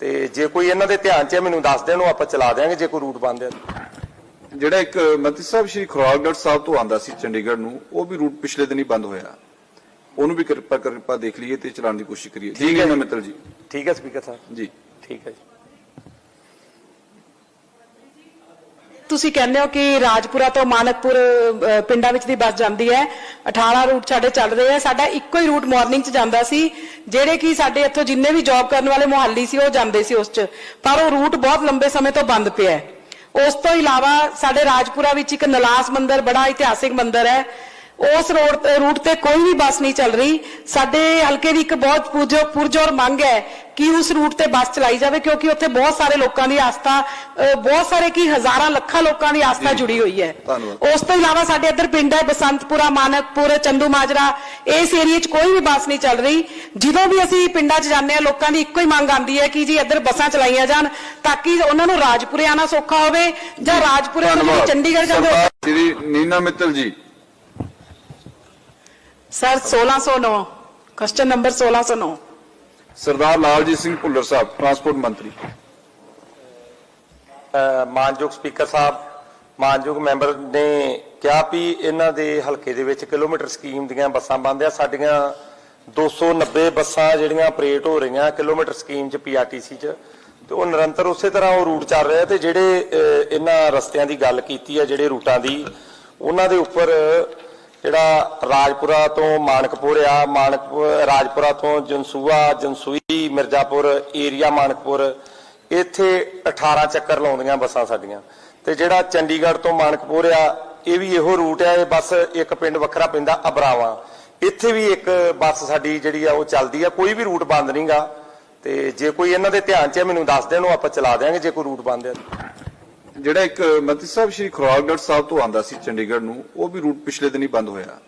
ਤੇ ਜੇ ਕੋਈ ਇਹਨਾਂ ਦੇ ਧਿਆਨ 'ਚ ਹੈ ਮੈਨੂੰ ਦੱਸ ਦੇਣ, ਉਹ ਆਪਾਂ ਚਲਾ ਦਿਆਂਗੇ, ਜੇ ਕੋਈ ਰੂਟ ਬੰਦ ਹੈ ਜਿਹੜਾ ਇੱਕ ਮੰਤਰੀ ਸਾਹਿਬ ਸ਼੍ਰੀ ਖੁਰਾਕਗੜ੍ਹ ਸਾਹਿਬ ਤੋਂ ਆਂਦਾ ਸੀ ਚੰਡੀਗੜ੍ਹ ਨੂੰ ਉਹ ਵੀ ਰੂਟ ਪਿਛਲੇ ਦਿਨੀ ਬੰਦ ਹੋਇਆ। ਉਹਨੂੰ ਵੀ ਕਿਰਪਾ ਕਿਰਪਾ ਦੇਖ ਲਈਏ ਤੇ ਚਲਾਉਣ ਦੀ ਕੋਸ਼ਿਸ਼ ਕਰੀਏ। ਠੀਕ ਹੈ। ਮਿੱਤਲ ਜੀ। ਠੀਕ ਹੈ ਸਪੀਕਰ ਸਾਹਿਬ। ਜੀ। ਠੀਕ ਹੈ ਜੀ। ਤੁਸੀਂ ਕਹਿੰਦੇ ਹੋ ਕਿ ਰਾਜਪੁਰਾ ਤੋਂ ਮਾਨਕਪੁਰ ਪਿੰਡਾਂ ਵਿੱਚ ਦੀ ਬੱਸ ਜਾਂਦੀ ਹੈ। 18 ਰੂਟ ਸਾਡੇ ਚੱਲ ਰਹੇ ਆ ਸਾਡਾ ਇੱਕੋ ਹੀ ਰੂਟ ਮਾਰਨਿੰਗ 'ਚ ਜਾਂਦਾ ਸੀ। ਜਿਹੜੇ ਕਿ ਸਾਡੇ ਇੱਥੋਂ ਜਿੰਨੇ ਵੀ ਜੌਬ ਕਰਨ ਵਾਲੇ ਮੁਹੱਲੀ ਸੀ ਉਹ ਜਾਂਦੇ ਸੀ ਉਸ 'ਚ। ਪਰ ਉਹ ਰੂਟ ਬਹੁਤ ਲੰਬੇ ਸਮੇਂ ਤੋਂ ਬੰਦ ਪਿਆ ਹੈ। ਉਸ ਤੋਂ ਇਲਾਵਾ ਸਾਡੇ ਰਾਜਪੁਰਾ ਵਿੱਚ ਇੱਕ ਨਲਾਸ ਮੰਦਿਰ ਬੜਾ ਇਤਿਹਾਸਿਕ ਮੰਦਿਰ ਹੈ। ਉਸ ਰੋਡ ਰੂਟ ਤੇ ਕੋਈ ਵੀ ਬੱਸ ਨਹੀਂ ਚੱਲ ਰਹੀ। ਸਾਡੇ ਹਲਕੇ ਦੀ ਇੱਕ ਬਹੁਤ ਪੁਰਜੋ ਪੁਰਜੋਰ ਮੰਗ ਹੈ ਕਿ ਉਸ ਰੂਟ ਤੇ ਬੱਸ ਚਲਾਈ ਜਾਵੇ ਕਿਉਂਕਿ ਉੱਥੇ ਬਹੁਤ ਸਾਰੇ ਲੋਕਾਂ ਦੀ ਆਸਥਾ ਬਹੁਤ ਸਾਰੇ ਕੀ ਹਜ਼ਾਰਾਂ ਲੱਖਾਂ ਲੋਕਾਂ ਦੀ ਆਸਥਾ। ਜੁੜੀ ਹੋਈ ਹੈ। ਉਸ ਤੋਂ ਇਲਾਵਾ ਸਾਡੇ ਇੱਧਰ ਪਿੰਡ ਹੈ ਬਸੰਤਪੁਰਾ ਮਾਨਕਪੁਰ ਚੰਦੂ ਮਾਜਰਾ। ਇਸ ਏਰੀਆ 'ਚ ਕੋਈ ਵੀ ਬੱਸ ਨਹੀਂ ਚੱਲ ਰਹੀ। ਜਦੋਂ ਵੀ ਅਸੀਂ ਪਿੰਡਾਂ 'ਚ ਜਾਂਦੇ ਆ ਲੋਕਾਂ ਦੀ ਇੱਕੋ ਹੀ ਮੰਗ ਆਉਂਦੀ ਹੈ ਕਿ ਜੀ ਇੱਧਰ ਬੱਸਾਂ ਚਲਾਈਆਂ ਜਾਣ ਤਾਂ ਕਿ ਉਹਨਾਂ ਨੂੰ ਰਾਜਪੁਰੇ ਆਣਾ ਸੌਖਾ ਹੋਵੇ ਜਾਂ ਰਾਜਪੁਰੇ ਤੋਂ ਧੰਨਵਾਦ। ਚੰਡੀਗੜ੍ਹ ਜਾਂਦੇ Shri Neena Mittal ji. Sir 1609 question number 1609 Sardar Laljit Singh Bhullar Sahib transport ਮੰਤਰੀ। ਮਾਨਯੋਗ ਸਪੀਕਰ ਸਾਹਿਬ ਮਾਨਯੋਗ ਮੈਂਬਰ ਨੇ ਕਿਹਾ ਵੀ ਇਹਨਾਂ ਦੇ ਹਲਕੇ ਦੇ ਵਿੱਚ ਕਿਲੋਮੀਟਰ ਸਕੀਮ ਦੀਆਂ ਬੱਸਾਂ ਬੰਦ ਆ। ਸਾਡੀਆਂ 290 ਬੱਸਾਂ ਜਿਹੜੀਆਂ ਆਪਰੇਟ ਹੋ ਰਹੀਆਂ ਕਿਲੋਮੀਟਰ ਸਕੀਮ ਚ ਪੀਆਰਟੀਸੀ ਚ ਤੇ ਉਹ ਨਿਰੰਤਰ ਉਸੇ ਤਰ੍ਹਾਂ ਉਹ ਰੂਟ ਚੱਲ ਰਿਹਾ ਤੇ ਜਿਹੜੇ ਇਹਨਾਂ ਰਸਤਿਆਂ ਦੀ ਗੱਲ ਕੀਤੀ ਹੈ ਜਿਹੜੇ ਰੂਟਾਂ ਦੀ ਉਹਨਾਂ ਦੇ ਉੱਪਰ ਜਿਹੜਾ ਰਾਜਪੁਰਾ ਤੋਂ ਮਾਨਕਪੁਰ ਆ, ਮਾਨਕਪੁਰ, ਰਾਜਪੁਰਾ ਤੋਂ ਜਨਸੂਆ, ਜਨਸੂਈ, ਮਿਰਜ਼ਾਪੁਰ ਏਰੀਆ ਮਾਨਕਪੁਰ, ਇੱਥੇ 18 ਚੱਕਰ ਲਾਉਂਦੀਆਂ ਬੱਸਾਂ ਸਾਡੀਆਂ। ਤੇ ਜਿਹੜਾ ਚੰਡੀਗੜ੍ਹ ਤੋਂ ਮਾਨਕਪੁਰ ਆ, ਇਹ ਵੀ ਇਹੋ ਰੂਟ ਆ, ਇਹ ਬੱਸ ਇੱਕ ਪਿੰਡ ਵੱਖਰਾ ਪੈਂਦਾ ਅਬਰਾਵਾ। ਇੱਥੇ ਵੀ ਇੱਕ ਬੱਸ ਸਾਡੀ ਜਿਹੜੀ ਆ, ਉਹ ਚੱਲਦੀ ਆ, ਕੋਈ ਵੀ ਰੂਟ ਬੰਦ ਨਹੀਂਗਾ ਤੇ ਜੇ ਕੋਈ ਇਹਨਾਂ ਦੇ ਧਿਆਨ 'ਚ ਹੈ ਮੈਨੂੰ ਦੱਸ ਦੇਣ, ਉਹ ਆਪਾਂ ਚਲਾ ਦਿਆਂਗੇ ਜੇ ਕੋਈ ਰੂਟ ਬੰਦ ਹੈ ਜਿਹੜਾ ਇੱਕ ਮੰਤਰੀ ਸਾਹਿਬ ਸ਼੍ਰੀ ਖੁਰਾਗੜ੍ਹ ਸਾਹਿਬ ਤੋਂ ਆਂਦਾ ਸੀ ਚੰਡੀਗੜ੍ਹ ਨੂੰ ਉਹ ਵੀ ਰੂਟ ਪਿਛਲੇ ਦਿਨ ਹੀ ਬੰਦ ਹੋਇਆ।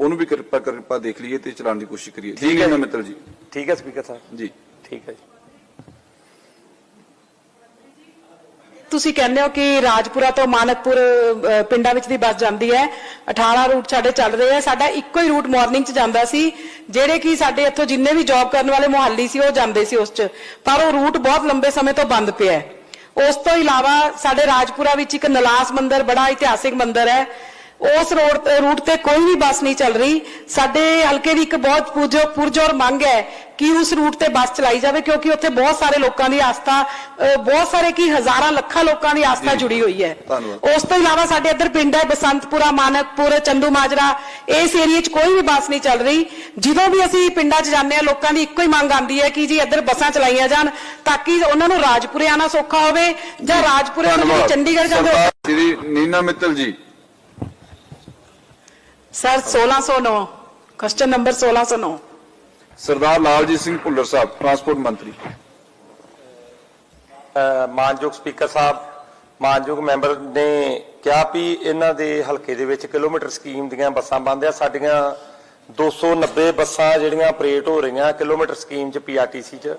ਉਹਨੂੰ ਵੀ ਕਿਰਪਾ ਕਿਰਪਾ ਦੇਖ ਲਈਏ ਤੇ ਚਲਾਉਣ ਦੀ ਕੋਸ਼ਿਸ਼ ਕਰੀਏ। ਠੀਕ ਹੈ ਮਿੱਤਲ ਜੀ। ਠੀਕ ਹੈ ਸਪੀਕਰ ਸਾਹਿਬ। ਜੀ। ਠੀਕ ਹੈ ਜੀ। ਤੁਸੀਂ ਕਹਿੰਦੇ ਹੋ ਕਿ ਰਾਜਪੁਰਾ ਤੋਂ ਮਾਨਕਪੁਰ ਪਿੰਡਾਂ ਵਿੱਚ ਦੀ ਬੱਸ ਜਾਂਦੀ ਹੈ। 18 ਰੂਟ ਸਾਡੇ ਚੱਲ ਰਹੇ ਆ ਸਾਡਾ ਇੱਕੋ ਹੀ ਰੂਟ ਮਾਰਨਿੰਗ 'ਚ ਜਾਂਦਾ ਸੀ। ਜਿਹੜੇ ਕਿ ਸਾਡੇ ਇੱਥੋਂ ਜਿੰਨੇ ਵੀ ਜੌਬ ਕਰਨ ਵਾਲੇ ਮੁਹੱਲੀ ਸੀ ਉਹ ਜਾਂਦੇ ਸੀ ਉਸ 'ਚ। ਪਰ ਉਹ ਰੂਟ ਬਹੁਤ ਲੰਬੇ ਸਮੇਂ ਤੋਂ ਬੰਦ ਪਿਆ ਹੈ। ਉਸ ਤੋਂ ਇਲਾਵਾ ਸਾਡੇ ਰਾਜਪੁਰਾ ਵਿੱਚ ਇੱਕ ਨਲਾਸ ਮੰਦਿਰ ਬੜਾ ਇਤਿਹਾਸਿਕ ਮੰਦਿਰ ਹੈ। ਉਸ ਰੋਡ ਤੇ ਰੂਟ ਤੇ ਕੋਈ ਵੀ ਬੱਸ ਨਹੀਂ ਚੱਲ ਰਹੀ। ਸਾਡੇ ਹਲਕੇ ਦੀ ਇੱਕ ਬਹੁਤ ਪੁਰਜੋ ਪੁਰਜੋਰ ਮੰਗ ਹੈ ਕਿ ਉਸ ਰੂਟ ਤੇ ਬੱਸ ਚਲਾਈ ਜਾਵੇ ਕਿਉਂਕਿ ਉੱਥੇ ਬਹੁਤ ਸਾਰੇ ਲੋਕਾਂ ਦੀ ਆਸਥਾ ਬਹੁਤ ਸਾਰੇ ਕੀ ਹਜ਼ਾਰਾਂ ਲੱਖਾਂ ਲੋਕਾਂ ਦੀ ਆਸਥਾ। ਜੁੜੀ ਹੋਈ ਹੈ। ਉਸ ਤੋਂ ਇਲਾਵਾ ਸਾਡੇ ਇੱਧਰ ਪਿੰਡ ਹੈ ਬਸੰਤਪੁਰਾ ਮਾਨਕਪੁਰ ਚੰਦੂ ਮਾਜਰਾ। ਇਸ ਏਰੀਆ 'ਚ ਕੋਈ ਵੀ ਬੱਸ ਨਹੀਂ ਚੱਲ ਰਹੀ। ਜਦੋਂ ਵੀ ਅਸੀਂ ਪਿੰਡਾਂ 'ਚ ਜਾਂਦੇ ਆ ਲੋਕਾਂ ਦੀ ਇੱਕੋ ਹੀ ਮੰਗ ਆਉਂਦੀ ਹੈ ਕਿ ਜੀ ਇੱਧਰ ਬੱਸਾਂ ਚਲਾਈਆਂ ਜਾਣ ਤਾਂ ਕਿ ਉਹਨਾਂ ਨੂੰ ਰਾਜਪੁਰੇ ਆਣਾ ਸੌਖਾ ਹੋਵੇ ਜਾਂ ਰਾਜਪੁਰੇ ਤੋਂ ਧੰਨਵਾਦ। ਚੰਡੀਗੜ੍ਹ ਜਾਂਦੇ Shri Neena Mittal ji. Sir 1609 question number 1609 Sardar Laljit Singh Bhullar Sahib transport ਮੰਤਰੀ। ਮਾਨਯੋਗ ਸਪੀਕਰ ਸਾਹਿਬ ਮਾਨਯੋਗ ਮੈਂਬਰ ਨੇ ਕਿਹਾ ਵੀ ਇਹਨਾਂ ਦੇ ਹਲਕੇ ਦੇ ਵਿੱਚ ਕਿਲੋਮੀਟਰ ਸਕੀਮ ਦੀਆਂ ਬੱਸਾਂ ਬੰਦ ਆ। ਸਾਡੀਆਂ 290 ਬੱਸਾਂ ਜਿਹੜੀਆਂ ਆਪਰੇਟ ਹੋ ਰਹੀਆਂ ਕਿਲੋਮੀਟਰ ਸਕੀਮ ਚ ਪੀਆਰਟੀਸੀ ਚ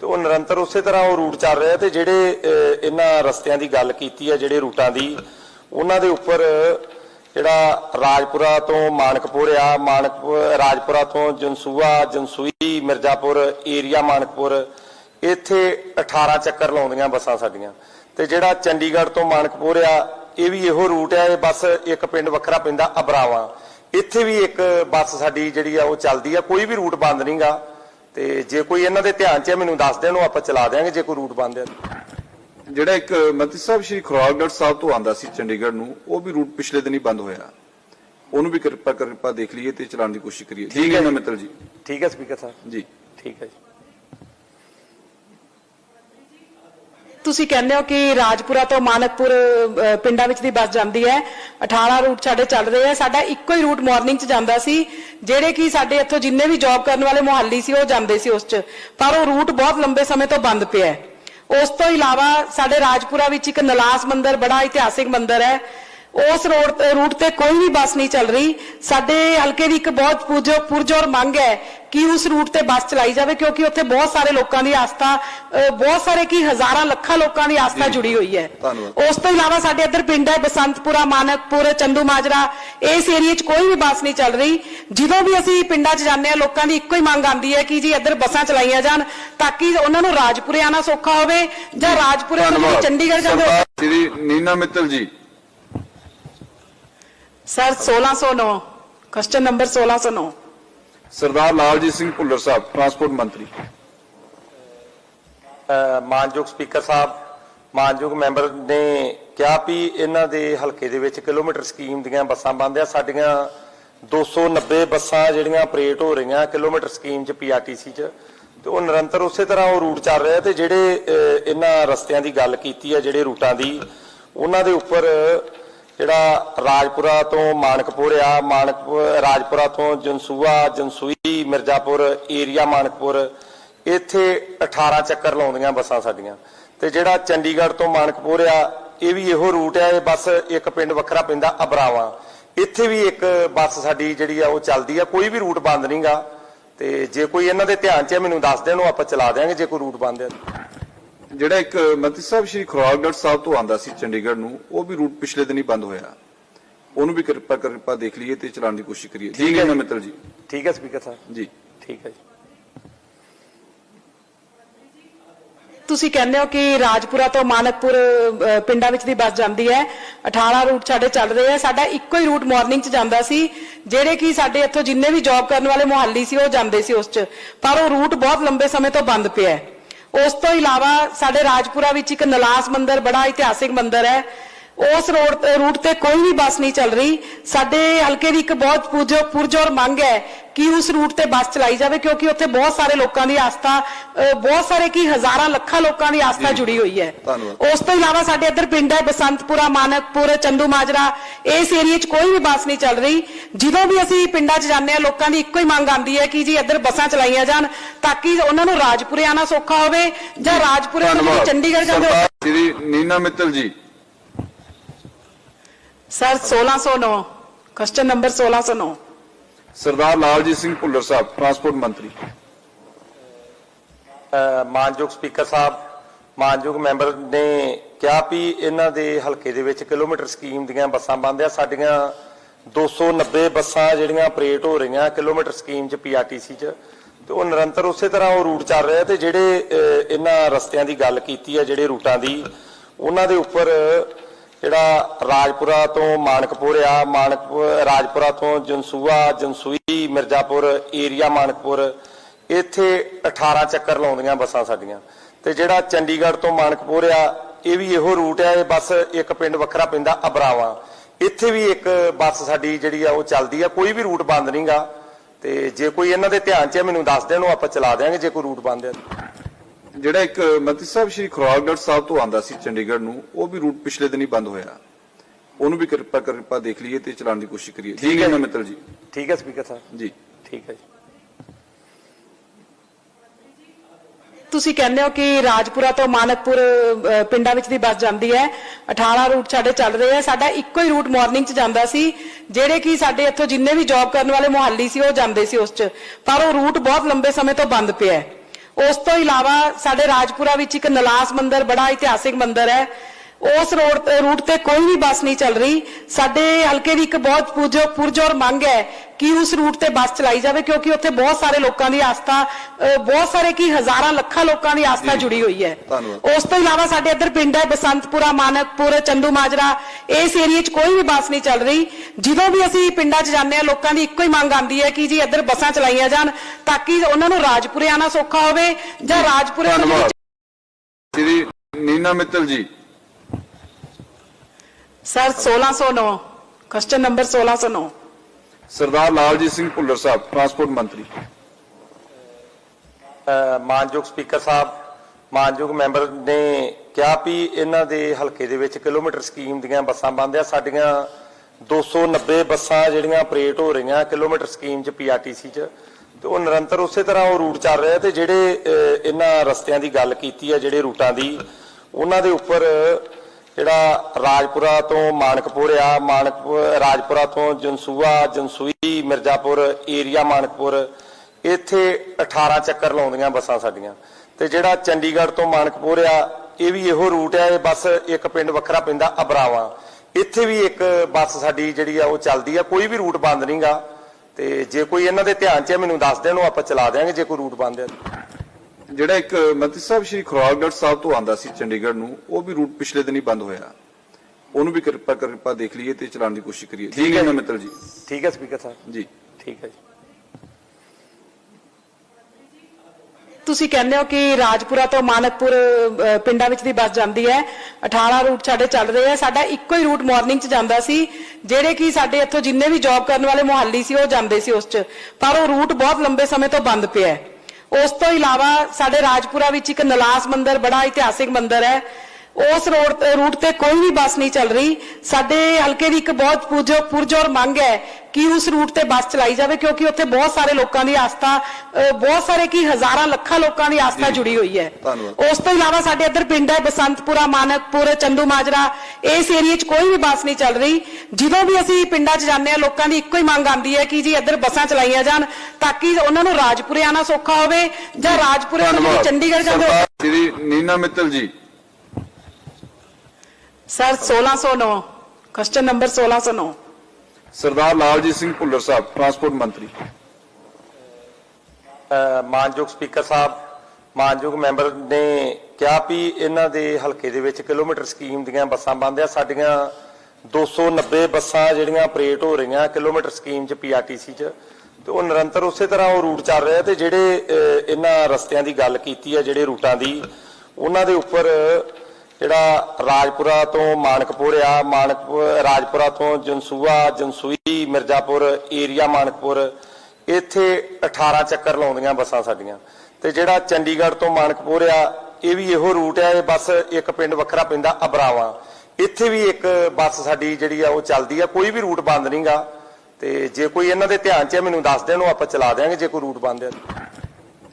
ਤੇ ਉਹ ਨਿਰੰਤਰ ਉਸੇ ਤਰ੍ਹਾਂ ਉਹ ਰੂਟ ਚੱਲ ਰਿਹਾ ਤੇ ਜਿਹੜੇ ਇਹਨਾਂ ਰਸਤਿਆਂ ਦੀ ਗੱਲ ਕੀਤੀ ਹੈ ਜਿਹੜੇ ਰੂਟਾਂ ਦੀ ਉਹਨਾਂ ਦੇ ਉੱਪਰ ਜਿਹੜਾ ਰਾਜਪੁਰਾ ਤੋਂ ਮਾਨਕਪੁਰ ਆ, ਮਾਨਕਪੁਰ, ਰਾਜਪੁਰਾ ਤੋਂ ਜਨਸੂਆ, ਜਨਸੂਈ, ਮਿਰਜ਼ਾਪੁਰ ਏਰੀਆ ਮਾਨਕਪੁਰ, ਇੱਥੇ 18 ਚੱਕਰ ਲਾਉਂਦੀਆਂ ਬੱਸਾਂ ਸਾਡੀਆਂ। ਤੇ ਜਿਹੜਾ ਚੰਡੀਗੜ੍ਹ ਤੋਂ ਮਾਨਕਪੁਰ ਆ, ਇਹ ਵੀ ਇਹੋ ਰੂਟ ਆ, ਇਹ ਬੱਸ ਇੱਕ ਪਿੰਡ ਵੱਖਰਾ ਪੈਂਦਾ ਅਬਰਾਵਾ। ਇੱਥੇ ਵੀ ਇੱਕ ਬੱਸ ਸਾਡੀ ਜਿਹੜੀ ਆ, ਉਹ ਚੱਲਦੀ ਆ, ਕੋਈ ਵੀ ਰੂਟ ਬੰਦ ਨਹੀਂਗਾ ਤੇ ਜੇ ਕੋਈ ਇਹਨਾਂ ਦੇ ਧਿਆਨ 'ਚ ਹੈ ਮੈਨੂੰ ਦੱਸ ਦੇਣ ਉਹ ਆਪਾਂ ਚਲਾ ਦਿਆਂਗੇ, ਜੇ ਕੋਈ ਰੂਟ ਬੰਦ ਹੈ ਜਿਹੜਾ ਇੱਕ ਮੰਤਰੀ ਸਾਹਿਬ ਸ਼੍ਰੀ ਖੁਰਾਗੜ੍ਹ ਸਾਹਿਬ ਤੋਂ ਆਂਦਾ ਸੀ ਚੰਡੀਗੜ੍ਹ ਨੂੰ ਉਹ ਵੀ ਰੂਟ ਪਿਛਲੇ ਦਿਨ ਹੀ ਬੰਦ ਹੋਇਆ। ਉਹਨੂੰ ਵੀ ਕਿਰਪਾ ਕਿਰਪਾ ਦੇਖ ਲਈਏ ਤੇ ਚਲਾਉਣ ਦੀ ਕੋਸ਼ਿਸ਼ ਕਰੀਏ। ਠੀਕ ਹੈ। ਮਿੱਤਲ ਜੀ। ਠੀਕ ਹੈ ਸਪੀਕਰ ਸਾਹਿਬ। ਜੀ। ਠੀਕ ਹੈ ਜੀ। ਤੁਸੀਂ ਕਹਿੰਦੇ ਹੋ ਕਿ ਰਾਜਪੁਰਾ ਤੋਂ ਮਾਨਕਪੁਰ ਪਿੰਡਾਂ ਵਿੱਚ ਦੀ ਬੱਸ ਜਾਂਦੀ ਹੈ। 18 ਰੂਟ ਸਾਡੇ ਚੱਲ ਰਹੇ ਆ ਸਾਡਾ ਇੱਕੋ ਹੀ ਰੂਟ ਮਾਰਨਿੰਗ 'ਚ ਜਾਂਦਾ ਸੀ ਜਿਹੜੇ ਕਿ ਸਾਡੇ ਇੱਥੋਂ ਜਿੰਨੇ ਵੀ ਜੌਬ ਕਰਨ ਵਾਲੇ ਮੁਹੱਲੀ ਸੀ ਉਹ ਜਾਂਦੇ ਸੀ ਉਸ 'ਚ। ਪਰ ਉਹ ਰੂਟ ਬਹੁਤ ਲੰਬੇ ਸਮੇਂ ਤੋਂ ਬੰਦ ਪਿਆ ਹੈ। ਉਸ ਤੋਂ ਇਲਾਵਾ ਸਾਡੇ ਰਾਜਪੁਰਾ ਵਿੱਚ ਇੱਕ ਨਲਾਸ ਮੰਦਿਰ ਬੜਾ ਇਤਿਹਾਸਿਕ ਮੰਦਿਰ ਹੈ। ਉਸ ਰੋਡ ਤੇ ਰੂਟ ਤੇ ਕੋਈ ਵੀ ਬੱਸ ਨਹੀਂ ਚੱਲ ਰਹੀ ਸਾਡੇ ਹਲਕੇ ਦੀ ਇੱਕ ਬਹੁਤ ਪੁਰਜੋ ਪੁਰਜੋਰ ਮੰਗ ਹੈ ਕਿ ਉਸ ਰੂਟ ਤੇ ਬੱਸ ਚਲਾਈ ਜਾਵੇ ਕਿਉਂਕਿ ਉੱਥੇ ਬਹੁਤ ਸਾਰੇ ਲੋਕਾਂ ਦੀ ਆਸਥਾ ਬਹੁਤ ਸਾਰੇ ਕੀ ਹਜ਼ਾਰਾਂ ਲੱਖਾਂ ਲੋਕਾਂ ਦੀ ਆਸਥਾ। ਜੁੜੀ ਹੋਈ ਹੈ। ਉਸ ਤੋਂ ਇਲਾਵਾ ਸਾਡੇ ਇੱਧਰ ਪਿੰਡ ਹੈ ਬਸੰਤਪੁਰਾ ਮਾਨਕਪੁਰ ਚੰਦੂ ਮਾਜਰਾ ਇਸ ਏਰੀਆ 'ਚ ਕੋਈ ਵੀ ਬੱਸ ਨਹੀਂ ਚੱਲ ਰਹੀ ਜਦੋਂ ਵੀ ਅਸੀਂ ਪਿੰਡਾਂ 'ਚ ਜਾਂਦੇ ਆ ਲੋਕਾਂ ਦੀ ਇੱਕੋ ਹੀ ਮੰਗ ਆਉਂਦੀ ਹੈ ਕਿ ਜੀ ਇੱਧਰ ਬੱਸਾਂ ਚਲਾਈਆਂ ਜਾਣ ਤਾਂ ਕਿ ਉਹਨਾਂ ਨੂੰ ਰਾਜਪੁਰੇ ਆਣਾ ਸੌਖਾ ਹੋਵੇ ਜਾਂ ਰਾਜਪੁਰੇ ਤੋਂ ਧੰਨਵਾਦ ਚੰਡੀਗੜ੍ਹ ਜਾਂਦੇ Shri Neena Mittal ji sir 1609 question number 1609 Sardar Laljit Singh Bhullar Sahib transport ਮੰਤਰੀ। ਮਾਨਯੋਗ ਸਪੀਕਰ ਸਾਹਿਬ ਮਾਨਯੋਗ ਮੈਂਬਰ ਨੇ ਕਿਹਾ ਵੀ ਇਹਨਾਂ ਦੇ ਹਲਕੇ ਦੇ ਵਿੱਚ ਕਿਲੋਮੀਟਰ ਸਕੀਮ ਦੀਆਂ ਬੱਸਾਂ ਬੰਦ ਆ। ਸਾਡੀਆਂ 290 ਬੱਸਾਂ ਜਿਹੜੀਆਂ ਆਪਰੇਟ ਹੋ ਰਹੀਆਂ ਕਿਲੋਮੀਟਰ ਸਕੀਮ ਚ ਪੀਆਰਟੀਸੀ ਚ ਤੇ ਉਹ ਨਿਰੰਤਰ ਉਸੇ ਤਰ੍ਹਾਂ ਉਹ ਰੂਟ ਚੱਲ ਰਿਹਾ ਤੇ ਜਿਹੜੇ ਇਹਨਾਂ ਰਸਤਿਆਂ ਦੀ ਗੱਲ ਕੀਤੀ ਹੈ ਜਿਹੜੇ ਰੂਟਾਂ ਦੀ ਉਹਨਾਂ ਦੇ ਉੱਪਰ ਜਿਹੜਾ ਰਾਜਪੁਰਾ ਤੋਂ ਮਾਨਕਪੁਰ ਆ, ਮਾਨਕਪੁਰ, ਰਾਜਪੁਰਾ ਤੋਂ ਜਨਸੂਆ, ਜਨਸੂਈ, ਮਿਰਜ਼ਾਪੁਰ ਏਰੀਆ ਮਾਨਕਪੁਰ, ਇੱਥੇ 18 ਚੱਕਰ ਲਾਉਂਦੀਆਂ ਬੱਸਾਂ ਸਾਡੀਆਂ। ਤੇ ਜਿਹੜਾ ਚੰਡੀਗੜ੍ਹ ਤੋਂ ਮਾਨਕਪੁਰ ਆ, ਇਹ ਵੀ ਇਹੋ ਰੂਟ ਆ, ਇਹ ਬੱਸ ਇੱਕ ਪਿੰਡ ਵੱਖਰਾ ਪੈਂਦਾ ਅਬਰਾਵਾ। ਇੱਥੇ ਵੀ ਇੱਕ ਬੱਸ ਸਾਡੀ ਜਿਹੜੀ ਆ, ਉਹ ਚੱਲਦੀ ਆ, ਕੋਈ ਵੀ ਰੂਟ ਬੰਦ ਨਹੀਂਗਾ ਤੇ ਜੇ ਕੋਈ ਇਹਨਾਂ ਦੇ ਧਿਆਨ 'ਚ ਹੈ ਮੈਨੂੰ ਦੱਸ ਦੇਣ, ਉਹ ਆਪਾਂ ਚਲਾ ਦਿਆਂਗੇ ਜੇ ਕੋਈ ਰੂਟ ਬੰਦ ਹੈ ਜਿਹੜਾ ਇੱਕ ਮੰਤਰੀ ਸਾਹਿਬ ਸ਼੍ਰੀ ਖੁਰਾਗੜ੍ਹ ਸਾਹਿਬ ਤੋਂ ਆਂਦਾ ਸੀ ਚੰਡੀਗੜ੍ਹ ਨੂੰ ਉਹ ਵੀ ਰੂਟ ਪਿਛਲੇ ਦਿਨ ਹੀ ਬੰਦ ਹੋਇਆ। ਉਹਨੂੰ ਵੀ ਕਿਰਪਾ ਕਿਰਪਾ ਦੇਖ ਲਈਏ ਤੇ ਚਲਾਉਣ ਦੀ ਕੋਸ਼ਿਸ਼ ਕਰੀਏ। ਠੀਕ ਹੈ। ਮਿੱਤਲ ਜੀ। ਠੀਕ ਹੈ ਸਪੀਕਰ ਸਾਹਿਬ। ਜੀ। ਠੀਕ ਹੈ ਜੀ। ਤੁਸੀਂ ਕਹਿੰਦੇ ਹੋ ਕਿ ਰਾਜਪੁਰਾ ਤੋਂ ਮਾਨਕਪੁਰ ਪਿੰਡਾਂ ਵਿੱਚ ਦੀ ਬੱਸ ਜਾਂਦੀ ਹੈ। 18 ਰੂਟ ਸਾਡੇ ਚੱਲ ਰਹੇ ਆ ਸਾਡਾ ਇੱਕੋ ਹੀ ਰੂਟ ਮਾਰਨਿੰਗ 'ਚ ਜਾਂਦਾ ਸੀ। ਜਿਹੜੇ ਕਿ ਸਾਡੇ ਇੱਥੋਂ ਜਿੰਨੇ ਵੀ ਜੌਬ ਕਰਨ ਵਾਲੇ ਮੁਹੱਲੀ ਸੀ ਉਹ ਜਾਂਦੇ ਸੀ ਉਸ 'ਚ। ਪਰ ਉਹ ਰੂਟ ਬਹੁਤ ਲੰਬੇ ਸਮੇਂ ਤੋਂ ਬੰਦ ਪਿਆ ਹੈ। ਉਸ ਤੋਂ ਇਲਾਵਾ ਸਾਡੇ ਰਾਜਪੁਰਾ ਵਿੱਚ ਇੱਕ ਨਲਾਸ ਮੰਦਿਰ ਬੜਾ ਇਤਿਹਾਸਿਕ ਮੰਦਿਰ ਹੈ। ਉਸ ਰੋਡ ਰੂਟ ਤੇ ਕੋਈ ਵੀ ਬੱਸ ਨਹੀਂ ਚੱਲ ਰਹੀ। ਸਾਡੇ ਹਲਕੇ ਦੀ ਇੱਕ ਬਹੁਤ ਪੁਰਜੋ ਪੁਰਜੋਰ ਮੰਗ ਹੈ ਕਿ ਉਸ ਰੂਟ ਤੇ ਬੱਸ ਚਲਾਈ ਜਾਵੇ ਕਿਉਂਕਿ ਉੱਥੇ ਬਹੁਤ ਸਾਰੇ ਲੋਕਾਂ ਦੀ ਆਸਥਾ ਬਹੁਤ ਸਾਰੇ ਕੀ ਹਜ਼ਾਰਾਂ ਲੱਖਾਂ ਲੋਕਾਂ ਦੀ ਆਸਥਾ। ਜੁੜੀ ਹੋਈ ਹੈ। ਉਸ ਤੋਂ ਇਲਾਵਾ ਸਾਡੇ ਇੱਧਰ ਪਿੰਡ ਹੈ ਬਸੰਤਪੁਰਾ ਮਾਨਕਪੁਰ ਚੰਦੂ ਮਾਜਰਾ। ਇਸ ਏਰੀਆ 'ਚ ਕੋਈ ਵੀ ਬੱਸ ਨਹੀਂ ਚੱਲ ਰਹੀ। ਜਦੋਂ ਵੀ ਅਸੀਂ ਪਿੰਡਾਂ 'ਚ ਜਾਂਦੇ ਹਾਂ ਲੋਕਾਂ ਦੀ ਇੱਕੋ ਹੀ ਮੰਗ ਆਉਂਦੀ ਹੈ ਕਿ ਜੀ ਇੱਧਰ ਬੱਸਾਂ ਚਲਾਈਆਂ ਜਾਣ ਤਾਂ ਕਿ ਉਹਨਾਂ ਨੂੰ ਰਾਜਪੁਰੇ ਆਣਾ ਸੌਖਾ ਹੋਵੇ ਜਾਂ ਰਾਜਪੁਰੇ ਉਹਨਾਂ ਨੂੰ ਚੰਡੀਗੜ੍ਹ ਜਾਂਦੇ Shri Neena Mittal ji. Sir 1609 question number 1609 Sardar Laljit Singh Bhullar Sahib transport ਮੰਤਰੀ। ਮਾਨਯੋਗ ਸਪੀਕਰ ਸਾਹਿਬ ਮਾਨਯੋਗ ਮੈਂਬਰ ਨੇ ਕਿਹਾ ਵੀ ਇਹਨਾਂ ਦੇ ਹਲਕੇ ਦੇ ਵਿੱਚ ਕਿਲੋਮੀਟਰ ਸਕੀਮ ਦੀਆਂ ਬੱਸਾਂ ਬੰਦ ਆ। ਸਾਡੀਆਂ 290 ਬੱਸਾਂ ਜਿਹੜੀਆਂ ਆਪਰੇਟ ਹੋ ਰਹੀਆਂ ਕਿਲੋਮੀਟਰ ਸਕੀਮ ਚ ਪੀਆਰਟੀਸੀ ਚ ਤੇ ਉਹ ਨਿਰੰਤਰ ਉਸੇ ਤਰ੍ਹਾਂ ਉਹ ਰੂਟ ਚੱਲ ਰਿਹਾ ਤੇ ਜਿਹੜੇ ਇਹਨਾਂ ਰਸਤਿਆਂ ਦੀ ਗੱਲ ਕੀਤੀ ਹੈ ਜਿਹੜੇ ਰੂਟਾਂ ਦੀ ਉਹਨਾਂ ਦੇ ਉੱਪਰ ਜਿਹੜਾ ਰਾਜਪੁਰਾ ਤੋਂ ਮਾਨਕਪੁਰ ਆ, ਮਾਨਕਪੁਰ, ਰਾਜਪੁਰਾ ਤੋਂ ਜਨਸੂਆ, ਜਨਸੂਈ, ਮਿਰਜ਼ਾਪੁਰ ਏਰੀਆ ਮਾਨਕਪੁਰ, ਇੱਥੇ 18 ਚੱਕਰ ਲਾਉਂਦੀਆਂ ਬੱਸਾਂ ਸਾਡੀਆਂ। ਤੇ ਜਿਹੜਾ ਚੰਡੀਗੜ੍ਹ ਤੋਂ ਮਾਨਕਪੁਰ ਆ, ਇਹ ਵੀ ਇਹੋ ਰੂਟ ਆ, ਇਹ ਬੱਸ ਇੱਕ ਪਿੰਡ ਵੱਖਰਾ ਪੈਂਦਾ ਅਬਰਾਵਾ। ਇੱਥੇ ਵੀ ਇੱਕ ਬੱਸ ਸਾਡੀ ਜਿਹੜੀ ਆ, ਉਹ ਚੱਲਦੀ ਆ, ਕੋਈ ਵੀ ਰੂਟ ਬੰਦ ਨਹੀਂਗਾ ਤੇ ਜੇ ਕੋਈ ਇਹਨਾਂ ਦੇ ਧਿਆਨ 'ਚ ਹੈ ਮੈਨੂੰ ਦੱਸ ਦੇਣ, ਉਹ ਆਪਾਂ ਚਲਾ ਦਿਆਂਗੇ ਜੇ ਕੋਈ ਰੂਟ ਬੰਦ ਹੈ ਜਿਹੜਾ ਇੱਕ ਮੰਤਰੀ ਸਾਹਿਬ ਸ਼੍ਰੀ ਖੁਰਾਕਗੜ੍ਹ ਸਾਹਿਬ ਤੋਂ ਆਂਦਾ ਸੀ ਚੰਡੀਗੜ੍ਹ ਨੂੰ ਉਹ ਵੀ ਰੂਟ ਪਿਛਲੇ ਦਿਨ ਹੀ ਬੰਦ ਹੋਇਆ। ਉਹਨੂੰ ਵੀ ਕਿਰਪਾ ਕਿਰਪਾ ਦੇਖ ਲਈਏ ਤੇ ਚਲਾਉਣ ਦੀ ਕੋਸ਼ਿਸ਼ ਕਰੀਏ। ਠੀਕ ਹੈ। ਮਿੱਤਲ ਜੀ। ਠੀਕ ਹੈ ਸਪੀਕਰ ਸਾਹਿਬ। ਜੀ। ਠੀਕ ਹੈ ਜੀ। ਤੁਸੀਂ ਕਹਿੰਦੇ ਹੋ ਕਿ ਰਾਜਪੁਰਾ ਤੋਂ ਮਾਨਕਪੁਰ ਪਿੰਡਾਂ ਵਿੱਚ ਦੀ ਬੱਸ ਜਾਂਦੀ ਹੈ। 18 ਰੂਟ ਸਾਡੇ ਚੱਲ ਰਹੇ ਆ। ਸਾਡਾ ਇੱਕੋ ਹੀ ਰੂਟ ਮਾਰਨਿੰਗ 'ਚ ਜਾਂਦਾ ਸੀ ਜਿਹੜੇ ਕਿ ਸਾਡੇ ਇੱਥੋਂ ਜਿੰਨੇ ਵੀ ਜੌਬ ਕਰਨ ਵਾਲੇ ਮੁਹੱਲੀ ਸੀ ਉਹ ਜਾਂਦੇ ਸੀ ਉਸ 'ਚ। ਪਰ ਉਹ ਰੂਟ ਬਹੁਤ ਲੰਬੇ ਸਮੇਂ ਤੋਂ ਬੰਦ ਪਿਆ ਹੈ। ਉਸ ਤੋਂ ਇਲਾਵਾ ਸਾਡੇ ਰਾਜਪੁਰਾ ਵਿੱਚ ਇੱਕ ਨਲਾਸ ਮੰਦਿਰ, ਬੜਾ ਇਤਿਹਾਸਿਕ ਮੰਦਿਰ ਹੈ। ਉਸ ਰੋਡ ਰੂਟ ਤੇ ਕੋਈ ਵੀ ਬੱਸ ਨਹੀਂ ਚੱਲ ਰਹੀ। ਸਾਡੇ ਹਲਕੇ ਦੀ ਇੱਕ ਬਹੁਤ ਪੁਰਜੋ ਪੁਰਜੋਰ ਮੰਗ ਹੈ ਕਿ ਉਸ ਰੂਟ ਤੇ ਬੱਸ ਚਲਾਈ ਜਾਵੇ ਕਿਉਂਕਿ ਉੱਥੇ ਬਹੁਤ ਸਾਰੇ ਲੋਕਾਂ ਦੀ ਆਸਥਾ ਬਹੁਤ ਸਾਰੇ ਕੀ ਹਜ਼ਾਰਾਂ ਲੱਖਾਂ ਲੋਕਾਂ ਦੀ ਆਸਥਾ। ਜੁੜੀ ਹੋਈ ਹੈ। ਉਸ ਤੋਂ ਇਲਾਵਾ ਸਾਡੇ ਇੱਧਰ ਪਿੰਡ ਹੈ ਬਸੰਤਪੁਰਾ ਮਾਨਕਪੁਰ ਚੰਦੂ ਮਾਜਰਾ ਇਸ ਏਰੀਆ 'ਚ ਕੋਈ ਵੀ ਬੱਸ ਨਹੀਂ ਚੱਲ ਰਹੀ ਜਦੋਂ ਵੀ ਅਸੀਂ ਪਿੰਡਾਂ 'ਚ ਜਾਂਦੇ ਹਾਂ ਲੋਕਾਂ ਦੀ ਇੱਕੋ ਹੀ ਮੰਗ ਆਉਂਦੀ ਹੈ ਕਿ ਜੀ ਇੱਧਰ ਬੱਸਾਂ ਚਲਾਈਆਂ ਜਾਣ ਤਾਂ ਕਿ ਉਹਨਾਂ ਨੂੰ ਰਾਜਪੁਰੇ ਆਣਾ ਸੌਖਾ ਹੋਵੇ ਜਾਂ ਰਾਜਪੁਰੇ ਉਹਨਾਂ ਨੂੰ Shri Neena Mittal ji sir 1609 question number 1609 Sardar Laljit Singh Bhullar Sahib transport ਮੰਤਰੀ। ਮਾਨਯੋਗ ਸਪੀਕਰ ਸਾਹਿਬ, ਮਾਨਯੋਗ ਮੈਂਬਰ ਨੇ ਕਿਹਾ ਵੀ ਇਹਨਾਂ ਦੇ ਹਲਕੇ ਦੇ ਵਿੱਚ ਕਿਲੋਮੀਟਰ ਸਕੀਮ ਦੀਆਂ ਬੱਸਾਂ ਬੰਦ ਆ। ਸਾਡੀਆਂ 290 ਬੱਸਾਂ ਜਿਹੜੀਆਂ ਆਪਰੇਟ ਹੋ ਰਹੀਆਂ ਕਿਲੋਮੀਟਰ ਸਕੀਮ ਚ ਪੀਆਰਟੀਸੀ ਚ, ਤੇ ਉਹ ਨਿਰੰਤਰ ਉਸੇ ਤਰ੍ਹਾਂ ਉਹ ਰੂਟ ਚੱਲ ਰਿਹਾ ਤੇ ਜਿਹੜੇ ਇਹਨਾਂ ਰਸਤਿਆਂ ਦੀ ਗੱਲ ਕੀਤੀ ਹੈ ਜਿਹੜੇ ਰੂਟਾਂ ਦੀ, ਉਹਨਾਂ ਦੇ ਉੱਪਰ ਜਿਹੜਾ ਰਾਜਪੁਰਾ ਤੋਂ ਮਾਨਕਪੁਰ ਆ, ਮਾਨਕਪੁਰ, ਰਾਜਪੁਰਾ ਤੋਂ ਜਨਸੂਆ, ਜਨਸੂਈ, ਮਿਰਜ਼ਾਪੁਰ ਏਰੀਆ ਮਾਨਕਪੁਰ, ਇੱਥੇ 18 ਚੱਕਰ ਲਾਉਂਦੀਆਂ ਬੱਸਾਂ ਸਾਡੀਆਂ। ਤੇ ਜਿਹੜਾ ਚੰਡੀਗੜ੍ਹ ਤੋਂ ਮਾਨਕਪੁਰ ਆ, ਇਹ ਵੀ ਇਹੋ ਰੂਟ ਆ, ਇਹ ਬੱਸ ਇੱਕ ਪਿੰਡ ਵੱਖਰਾ ਪੈਂਦਾ ਅਬਰਾਵਾ। ਇੱਥੇ ਵੀ ਇੱਕ ਬੱਸ ਸਾਡੀ ਜਿਹੜੀ ਆ, ਉਹ ਚੱਲਦੀ ਆ, ਕੋਈ ਵੀ ਰੂਟ ਬੰਦ ਨਹੀਂਗਾ ਤੇ ਜੇ ਕੋਈ ਇਹਨਾਂ ਦੇ ਧਿਆਨ 'ਚ ਹੈ ਮੈਨੂੰ ਦੱਸ ਦੇਣ, ਉਹ ਆਪਾਂ ਚਲਾ ਦਿਆਂਗੇ ਜੇ ਕੋਈ ਰੂਟ ਬੰਦ ਹੈ ਜਿਹੜਾ ਇੱਕ ਮੰਤਰੀ ਸਾਹਿਬ ਸ਼੍ਰੀ ਖੁਰਾਕਗੜ੍ਹ ਸਾਹਿਬ ਤੋਂ ਆਂਦਾ ਸੀ ਚੰਡੀਗੜ੍ਹ ਨੂੰ ਉਹ ਵੀ ਰੂਟ ਪਿਛਲੇ ਦਿਨ ਹੀ ਬੰਦ ਹੋਇਆ। ਉਹਨੂੰ ਵੀ ਕਿਰਪਾ ਕਿਰਪਾ ਦੇਖ ਲਈਏ ਤੇ ਚਲਾਉਣ ਦੀ ਕੋਸ਼ਿਸ਼ ਕਰੀਏ। ਠੀਕ ਹੈ ਜੀ। ਮਿੱਤਲ ਜੀ। ਠੀਕ ਹੈ ਸਪੀਕਰ ਸਾਹਿਬ। ਜੀ। ਠੀਕ ਹੈ ਜੀ। ਤੁਸੀਂ ਕਹਿੰਦੇ ਹੋ ਕਿ ਰਾਜਪੁਰਾ ਤੋਂ ਮਾਨਕਪੁਰ ਪਿੰਡਾਂ ਵਿੱਚ ਦੀ ਬੱਸ ਜਾਂਦੀ ਹੈ। 18 ਰੂਟ ਸਾਡੇ ਚੱਲ ਰਹੇ ਆ ਸਾਡਾ ਇੱਕੋ ਹੀ ਰੂਟ ਮਾਰਨਿੰਗ 'ਚ ਜਾਂਦਾ ਸੀ। ਜਿਹੜੇ ਕਿ ਸਾਡੇ ਇੱਥੋਂ ਜਿੰਨੇ ਵੀ ਜੌਬ ਕਰਨ ਵਾਲੇ ਮੁਹੱਲੀ ਸੀ ਉਹ ਜਾਂਦੇ ਸੀ ਉਸ 'ਚ। ਪਰ ਉਹ ਰੂਟ ਬਹੁਤ ਲੰਬੇ ਸਮੇਂ ਤੋਂ ਬੰਦ ਪਿਆ ਹੈ। ਉਸ ਤੋਂ ਇਲਾਵਾ ਸਾਡੇ ਰਾਜਪੁਰਾ ਵਿੱਚ ਇੱਕ ਨਲਾਸ ਮੰਦਿਰ, ਬੜਾ ਇਤਿਹਾਸਿਕ ਮੰਦਿਰ ਹੈ। ਉਸ ਰੋਡ ਰੂਟ ਤੇ ਕੋਈ ਵੀ ਬੱਸ ਨਹੀਂ ਚੱਲ ਰਹੀ। ਸਾਡੇ ਹਲਕੇ ਦੀ ਇੱਕ ਬਹੁਤ ਪੁਰਜੋ ਪੁਰਜੋਰ ਮੰਗ ਹੈ ਕਿ ਉਸ ਰੂਟ ਤੇ ਬੱਸ ਚਲਾਈ ਜਾਵੇ ਕਿਉਂਕਿ ਉੱਥੇ ਬਹੁਤ ਸਾਰੇ ਲੋਕਾਂ ਦੀ ਆਸਥਾ ਬਹੁਤ ਸਾਰੇ ਕੀ ਹਜ਼ਾਰਾਂ ਲੱਖਾਂ ਲੋਕਾਂ ਦੀ ਆਸਥਾ। ਜੁੜੀ ਹੋਈ ਹੈ। ਉਸ ਤੋਂ ਇਲਾਵਾ ਸਾਡੇ ਇੱਧਰ ਪਿੰਡ ਹੈ ਬਸੰਤਪੁਰਾ ਮਾਨਕਪੁਰ ਚੰਦੂ ਮਾਜਰਾ। ਇਸ ਏਰੀਆ 'ਚ ਕੋਈ ਵੀ ਬੱਸ ਨਹੀਂ ਚੱਲ ਰਹੀ। ਜਦੋਂ ਵੀ ਅਸੀਂ ਪਿੰਡਾਂ 'ਚ ਜਾਂਦੇ ਹਾਂ ਲੋਕਾਂ ਦੀ ਇੱਕੋ ਹੀ ਮੰਗ ਆਉਂਦੀ ਹੈ ਕਿ ਜੀ ਇੱਧਰ ਬੱਸਾਂ ਚਲਾਈਆਂ ਜਾਣ ਤਾਂ ਕਿ ਉਹਨਾਂ ਨੂੰ ਰਾਜਪੁਰੇ ਆਣਾ ਸੌਖਾ ਹੋਵੇ ਜਾਂ ਰਾਜਪੁਰੇ ਉਹਨਾਂ ਨੂੰ ਚੰਡੀਗੜ੍ਹ ਜਾਂਦੇ Shri Neena Mittal ji. Sir 1609 question number 1609 Sardar Laljit Singh Bhullar Sahib transport ਮੰਤਰੀ। ਮਾਨਯੋਗ ਸਪੀਕਰ ਸਾਹਿਬ, ਮਾਨਯੋਗ ਮੈਂਬਰ ਨੇ ਕਿਹਾ ਵੀ ਇਹਨਾਂ ਦੇ ਹਲਕੇ ਦੇ ਵਿੱਚ ਕਿਲੋਮੀਟਰ ਸਕੀਮ ਦੀਆਂ ਬੱਸਾਂ ਬੰਦ ਆ। ਸਾਡੀਆਂ 290 ਬੱਸਾਂ ਜਿਹੜੀਆਂ ਆਪਰੇਟ ਹੋ ਰਹੀਆਂ ਕਿਲੋਮੀਟਰ ਸਕੀਮ ਚ ਪੀਆਰਟੀਸੀ ਚ, ਤੇ ਉਹ ਨਿਰੰਤਰ ਉਸੇ ਤਰ੍ਹਾਂ ਉਹ ਰੂਟ ਚੱਲ ਰਿਹਾ ਤੇ ਜਿਹੜੇ ਇਹਨਾਂ ਰਸਤਿਆਂ ਦੀ ਗੱਲ ਕੀਤੀ ਹੈ ਜਿਹੜੇ ਰੂਟਾਂ ਦੀ, ਉਹਨਾਂ ਦੇ ਉੱਪਰ ਜਿਹੜਾ ਰਾਜਪੁਰਾ ਤੋਂ ਮਾਨਕਪੁਰ ਆ, ਮਾਨਕਪੁਰ, ਰਾਜਪੁਰਾ ਤੋਂ ਜਨਸੂਆ, ਜਨਸੂਈ, ਮਿਰਜ਼ਾਪੁਰ ਏਰੀਆ ਮਾਨਕਪੁਰ, ਇੱਥੇ 18 ਚੱਕਰ ਲਾਉਂਦੀਆਂ ਬੱਸਾਂ ਸਾਡੀਆਂ। ਤੇ ਜਿਹੜਾ ਚੰਡੀਗੜ੍ਹ ਤੋਂ ਮਾਨਕਪੁਰ ਆ, ਇਹ ਵੀ ਇਹੋ ਰੂਟ ਆ, ਇਹ ਬੱਸ ਇੱਕ ਪਿੰਡ ਵੱਖਰਾ ਪੈਂਦਾ ਅਬਰਾਵਾ। ਇੱਥੇ ਵੀ ਇੱਕ ਬੱਸ ਸਾਡੀ ਜਿਹੜੀ ਆ, ਉਹ ਚੱਲਦੀ ਆ, ਕੋਈ ਵੀ ਰੂਟ ਬੰਦ ਨਹੀਂਗਾ ਤੇ ਜੇ ਕੋਈ ਇਹਨਾਂ ਦੇ ਧਿਆਨ 'ਚ ਹੈ ਮੈਨੂੰ ਦੱਸ ਦੇਣ, ਉਹ ਆਪਾਂ ਚਲਾ ਦਿਆਂਗੇ ਜੇ ਕੋਈ ਰੂਟ ਬੰਦ ਹੈ